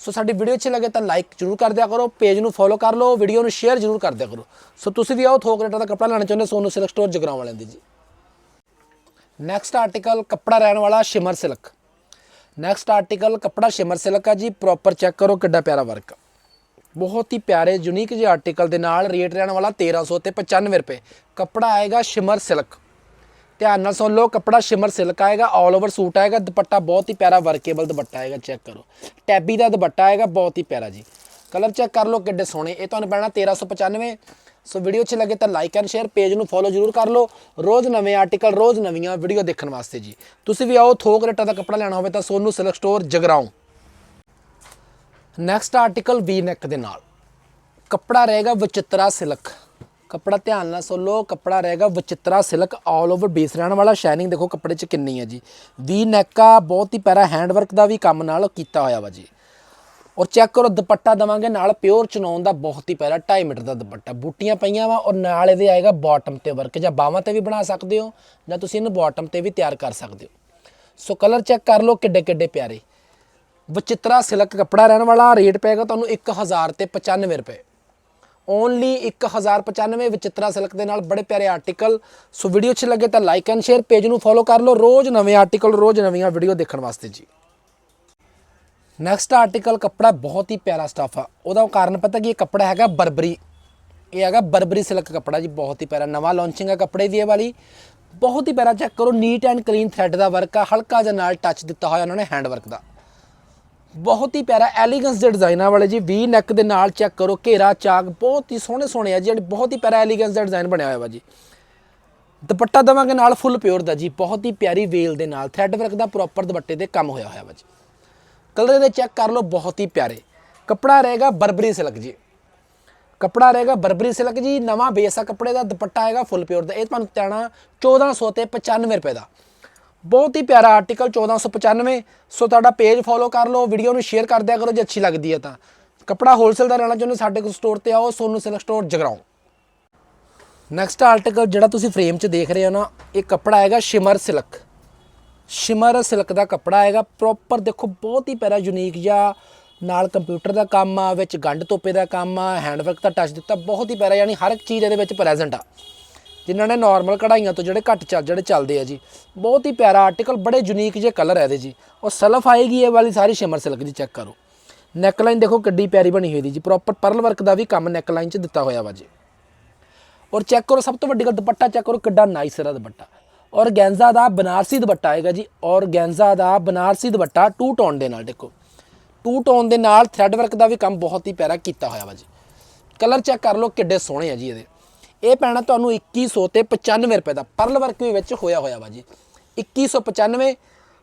S1: ਸੋ ਸਾਡੀ ਵੀਡੀਓ ਅੱਛੀ ਲੱਗੇ ਤਾਂ ਲਾਈਕ ਜਰੂਰ ਕਰ ਦਿਆ ਕਰੋ ਪੇਜ ਨੂੰ ਫੋਲੋ ਕਰ ਲਓ ਵੀਡੀਓ ਨੂੰ ਸ਼ੇਅਰ ਜਰੂਰ ਕਰ ਦਿਆ ਕਰੋ। ਸੋ ਤੁਸੀਂ ਵੀ ਆਓ, ਥੋਕ ਰੇਟਾਂ ਦਾ ਕੱਪੜਾ ਲੈਣਾ ਚਾਹੁੰਦੇ ਸੋਨੂ ਸਿਲਕ ਸਟੋਰ ਜਗਰਾਉਂ ਵਾਲਿਆਂ ਦੀ ਜੀ। ਨੈਕਸਟ ਆਰਟੀਕਲ ਕੱਪੜਾ ਰਹਿਣ ਵਾਲਾ ਸ਼ਿਮਰ ਸਿਲਕ। ਨੈਕਸਟ ਆਰਟੀਕਲ ਕੱਪੜਾ ਸ਼ਿਮਰ ਸਿਲਕ ਆ ਜੀ ਪ੍ਰੋਪਰ ਚੈੱਕ ਕਰੋ ਕਿੱਡਾ ਪਿਆਰਾ ਵਰਕ ਬਹੁਤ ਹੀ ਪਿਆਰੇ ਯੂਨੀਕ ਜਿਹੇ ਆਰਟੀਕਲ ਦੇ ਨਾਲ ਰੇਟ ਰਹਿਣ ਵਾਲਾ 1300 ਤੇ 95 ਰੁਪਏ। ਕੱਪੜਾ ਆਏਗਾ ਸ਼ਿਮਰ ਸਿਲਕ ਧਿਆਨ ਨਾਲ ਸੁਣ ਲਓ, ਕੱਪੜਾ ਸ਼ਿਮਰ ਸਿਲਕ ਆਏਗਾ 올 ਓਵਰ ਸੂਟ ਆਏਗਾ, ਦੁਪੱਟਾ ਬਹੁਤ ਹੀ ਪਿਆਰਾ ਵਰਕੇਬਲ ਦੁਪੱਟਾ ਆਏਗਾ ਚੈੱਕ ਕਰੋ। ਟੈਬੀ ਦਾ ਦੁਪੱਟਾ ਆਏਗਾ, ਬਹੁਤ ਹੀ ਪਿਆਰਾ ਜੀ। ਕਲਰ ਚੈੱਕ ਕਰ ਲਓ, ਕਿੱਡੇ ਸੋਹਣੇ। ਇਹ ਤੁਹਾਨੂੰ ਪੈਣਾ 1395 ਸੋ ਵੀਡੀਓ ਅੱਛੀ ਲੱਗੇ ਤਾਂ ਲਾਈਕ ਐਂਡ ਸ਼ੇਅਰ ਪੇਜ ਨੂੰ ਫੋਲੋ ਜਰੂਰ ਕਰ ਲਓ। ਰੋਜ਼ ਨਵੇਂ ਆਰਟੀਕਲ ਰੋਜ਼ ਨਵੀਆਂ ਵੀਡੀਓ ਦੇਖਣ ਵਾਸਤੇ ਜੀ। ਤੁਸੀਂ ਵੀ ਆਓ, ਥੋਕ ਰੇਟਾਂ ਦਾ ਕੱਪੜਾ ਲੈਣਾ ਹੋਵੇ ਤਾਂ Sonu silk store Jagraon. Next article ਵੀ ਨੈਕ ਦੇ ਨਾਲ। ਕੱਪੜਾ ਰਹੇਗਾ ਵਚਿਤਰਾ ਸਿਲਕ। ਕੱਪੜਾ ਧਿਆਨ ਨਾਲ ਸੁਣ ਲਓ ਕੱਪੜਾ ਰਹੇਗਾ Vichitra silk all over base ਰਹਿਣ ਵਾਲਾ। ਸ਼ਾਈਨਿੰਗ ਦੇਖੋ ਕੱਪੜੇ 'ਚ ਕਿੰਨੀ ਹੈ ਜੀ। ਵੀ ਨੈਕ ਆ, ਬਹੁਤ ਹੀ ਪਿਆਰਾ ਹੈਂਡ ਵਰਕ ਦਾ ਵੀ ਕੰਮ ਨਾਲ ਕੀਤਾ ਹੋਇਆ ਵਾ ਜੀ। ਔਰ ਚੈੱਕ ਕਰੋ, ਦੁਪੱਟਾ ਦਵਾਂਗੇ ਨਾਲ ਪਿਓਰ ਚਨੌਨ ਦਾ ਬਹੁਤ ਹੀ ਪਿਆਰਾ 2.5 ਮੀਟਰ ਦਾ ਦੁਪੱਟਾ। ਬੂਟੀਆਂ ਪਈਆਂ ਵਾ ਔਰ ਨਾਲ ਇਹਦੇ ਆਏਗਾ ਬਾਟਮ ਤੇ ਵਰਕ ਜਾਂ ਬਾਹਾਂ ਤੇ ਵੀ ਬਣਾ ਸਕਦੇ ਹੋ ਜਾਂ ਤੁਸੀਂ ਇਹਨੂੰ ਬਾਟਮ ਤੇ ਵੀ ਤਿਆਰ ਕਰ ਸਕਦੇ ਹੋ। ਸੋ ਕਲਰ ਚੈੱਕ ਕਰ ਲਓ ਕਿੱਡੇ ਕਿੱਡੇ ਪਿਆਰੇ। ਵਚਿਤਰਾ ਸਿਲਕ ਕੱਪੜਾ ਰਹਿਣ ਵਾਲਾ, ਰੇਟ ਪਏਗਾ ਤੁਹਾਨੂੰ 1000 ਤੇ 95 ਰੁਪਏ। ਓਨਲੀ 1095 ਵਚਿਤਰਾ ਸਿਲਕ ਦੇ ਨਾਲ, ਬੜੇ ਪਿਆਰੇ ਆਰਟੀਕਲ ਸੋ ਵੀਡੀਓ ਅੱਛੀ ਲੱਗੇ ਤਾਂ ਲਾਈਕ ਐਂਡ ਸ਼ੇਅਰ ਪੇਜ ਨੂੰ ਫੋਲੋ ਕਰ ਲਓ। ਰੋਜ਼ ਨਵੇਂ ਆਰਟੀਕਲ ਰੋਜ਼ ਨਵੀਆਂ ਵੀਡੀਓ ਦੇਖਣ ਵਾਸਤੇ ਜੀ। ਨੈਕਸਟ ਆਰਟੀਕਲ ਕੱਪੜਾ ਬਹੁਤ ਹੀ ਪਿਆਰਾ ਸਟਫ ਆ। ਉਹਦਾ ਕਾਰਨ ਪਤਾ ਕੀ, ਇਹ ਕੱਪੜਾ ਹੈਗਾ ਬਰਬਰੀ। ਇਹ ਹੈਗਾ ਬਰਬਰੀ ਸਿਲਕ ਕੱਪੜਾ ਜੀ, ਬਹੁਤ ਹੀ ਪਿਆਰਾ। ਨਵਾਂ ਲਾਂਚਿੰਗ ਆ ਕੱਪੜੇ ਦੀ ਇਹ ਵਾਲੀ। ਬਹੁਤ ਹੀ ਪਿਆਰਾ ਚੈੱਕ ਕਰੋ ਨੀਟ ਐਂਡ ਕਲੀਨ ਥ੍ਰੈਡ ਦਾ ਵਰਕ ਆ। ਹਲਕਾ ਜਿਹਾ ਨਾਲ ਟੱਚ ਦਿੱਤਾ ਹੋਇਆ ਉਹਨਾਂ ਨੇ ਹੈਂਡ ਵਰਕ ਦਾ। ਬਹੁਤ ਹੀ ਪਿਆਰਾ ਐਲੀਗੈਂਸ ਦੇ ਡਿਜ਼ਾਈਨਾਂ ਵਾਲੇ ਜੀ। ਵੀ ਨੈਕ ਦੇ ਨਾਲ ਚੈੱਕ ਕਰੋ, ਘੇਰਾ, ਚਾਕ, ਬਹੁਤ ਹੀ ਸੋਹਣੇ ਸੋਹਣੇ ਆ ਜੀ। ਜਿਹੜੇ ਬਹੁਤ ਹੀ ਪਿਆਰਾ ਐਲੀਗੈਂਸ ਦਾ ਡਿਜ਼ਾਈਨ ਬਣਿਆ ਹੋਇਆ ਵਾ ਜੀ। ਦੁਪੱਟਾ ਦਵਾਂਗੇ ਨਾਲ ਫੁੱਲ ਪਿਓਰ ਦਾ ਜੀ। ਬਹੁਤ ਹੀ ਪਿਆਰੀ ਵੇਲ ਦੇ ਨਾਲ ਥ੍ਰੈਡ ਵਰਕ ਦਾ ਪ੍ਰੋਪਰ ਦੁਪੱਟੇ ਤੇ ਕੰਮ ਹੋਇਆ ਹੋਇਆ ਵਾ ਜੀ। ਕਲਰ ਦੇ ਚੈੱਕ ਕਰ ਲਓ, ਬਹੁਤ ਹੀ ਪਿਆਰੇ। ਕੱਪੜਾ ਰਹੇਗਾ ਬਰਬਰੀ ਸਿਲਕ ਜੀ। ਕੱਪੜਾ ਰਹੇਗਾ ਬਰਬਰੀ ਸਿਲਕ ਜੀ। ਨਵਾਂ ਬੇਸ ਆ ਕੱਪੜੇ ਦਾ ਦੁਪੱਟਾ ਹੈਗਾ ਫੁੱਲ ਪਿਓਰ ਦਾ। ਇਹ ਤੁਹਾਨੂੰ ਪੈਣਾ 1400 ਤੇ 95 ਰੁਪਏ ਦਾ। ਬਹੁਤ ਹੀ ਪਿਆਰਾ ਆਰਟੀਕਲ 1495 ਸੋ ਤੁਹਾਡਾ ਪੇਜ ਫੋਲੋ ਕਰ ਲਓ ਵੀਡੀਓ ਨੂੰ ਸ਼ੇਅਰ ਕਰ ਦਿਆ ਕਰੋ ਜੇ ਅੱਛੀ ਲੱਗਦੀ ਹੈ ਤਾਂ। ਕੱਪੜਾ ਹੋਲਸੇਲ ਦਾ ਰਹਿਣਾ ਚਾਹੁੰਦੇ ਸਾਡੇ ਕੋਲ ਸਟੋਰ ਤੇ ਆਓ, Sonu silk store Jagraon. Next article ਜਿਹੜਾ ਤੁਸੀਂ ਫਰੇਮ 'ਚ ਦੇਖ ਰਹੇ ਹੋ ਨਾ, ਇਹ ਕੱਪੜਾ ਹੈਗਾ ਸ਼ਿਮਰ ਸਿਲਕ ਸ਼ਿਮਰ ਸਿਲਕ ਦਾ ਕੱਪੜਾ ਹੈਗਾ ਪ੍ਰੋਪਰ ਦੇਖੋ, ਬਹੁਤ ਹੀ ਪਿਆਰਾ ਯੂਨੀਕ ਜਿਹਾ। ਨਾਲ ਕੰਪਿਊਟਰ ਦਾ ਕੰਮ ਆ, ਵਿੱਚ ਗੰਢ ਤੋਪੇ ਦਾ ਕੰਮ ਆ ਹੈਂਡਵਰਕ ਦਾ ਟੱਚ ਦਿੱਤਾ, ਬਹੁਤ ਹੀ ਪਿਆਰਾ, ਯਾਨੀ ਹਰ ਇੱਕ ਚੀਜ਼ ਇਹਦੇ ਵਿੱਚ ਪ੍ਰੈਜ਼ੈਂਟ ਆ। ਜਿਨ੍ਹਾਂ ਨੇ ਨਾਰਮਲ ਕਢਾਈਆਂ ਤੋਂ ਜਿਹੜੇ ਘੱਟ ਚੱਲ ਜਿਹੜੇ ਚੱਲਦੇ ਆ ਜੀ, ਬਹੁਤ ਹੀ ਪਿਆਰਾ ਆਰਟੀਕਲ ਬੜੇ ਯੂਨੀਕ ਜਿਹੇ ਕਲਰ ਹੈ ਇਹਦੇ ਜੀ। ਉਹ ਸਲਫ ਆਏਗੀ, ਇਹ ਵਾਲੀ ਸਾਰੀ ਸ਼ਿਮਰ ਸਿਲਕ ਦੀ ਚੈੱਕ ਕਰੋ। ਨੈਕਲਾਈਨ ਦੇਖੋ ਕਿੱਡੀ ਪਿਆਰੀ ਬਣੀ ਹੋਈ ਦੀ ਜੀ ਪ੍ਰੋਪਰ ਪਰਲ ਵਰਕ ਦਾ ਵੀ ਕੰਮ ਨੈਕਲਾਈਨ 'ਚ ਦਿੱਤਾ ਹੋਇਆ ਵਾ ਜੀ। ਔਰ ਚੈੱਕ ਕਰੋ, ਸਭ ਤੋਂ ਵੱਡੀ ਗੱਲ ਦੁਪੱਟਾ ਚੈੱਕ ਕਰੋ, ਕਿੱਡਾ ਨਾਈਸ ਹੈ ਦੁਪੱਟਾ। ਔਰ ਗੈਂਜ਼ਾ ਦਾ ਬਨਾਰਸੀ ਦੁਪੱਟਾ ਆਏਗਾ ਜੀ, ਔਰ ਗੈਂਜ਼ਾ ਦਾ ਬਨਾਰਸੀ ਦੁਪੱਟਾ ਟੂ ਟੋਨ ਦੇ ਨਾਲ ਦੇਖੋ। ਟੂ ਟੋਨ ਦੇ ਨਾਲ ਥ੍ਰੈਡ ਵਰਕ ਦਾ ਵੀ ਕੰਮ ਬਹੁਤ ਹੀ ਪਿਆਰਾ ਕੀਤਾ ਹੋਇਆ ਵਾ ਜੀ। ਕਲਰ ਚੈੱਕ ਕਰ ਲਓ ਕਿੱਡੇ ਸੋਹਣੇ ਆ ਜੀ ਇਹਦੇ। ਇਹ ਪੈਣਾ ਤੁਹਾਨੂੰ 2100 ਤੇ 95 ਰੁਪਏ ਦਾ ਪਰਲ ਵਰਕ ਵੀ ਵਿੱਚ ਹੋਇਆ ਹੋਇਆ ਵਾ ਜੀ। 2195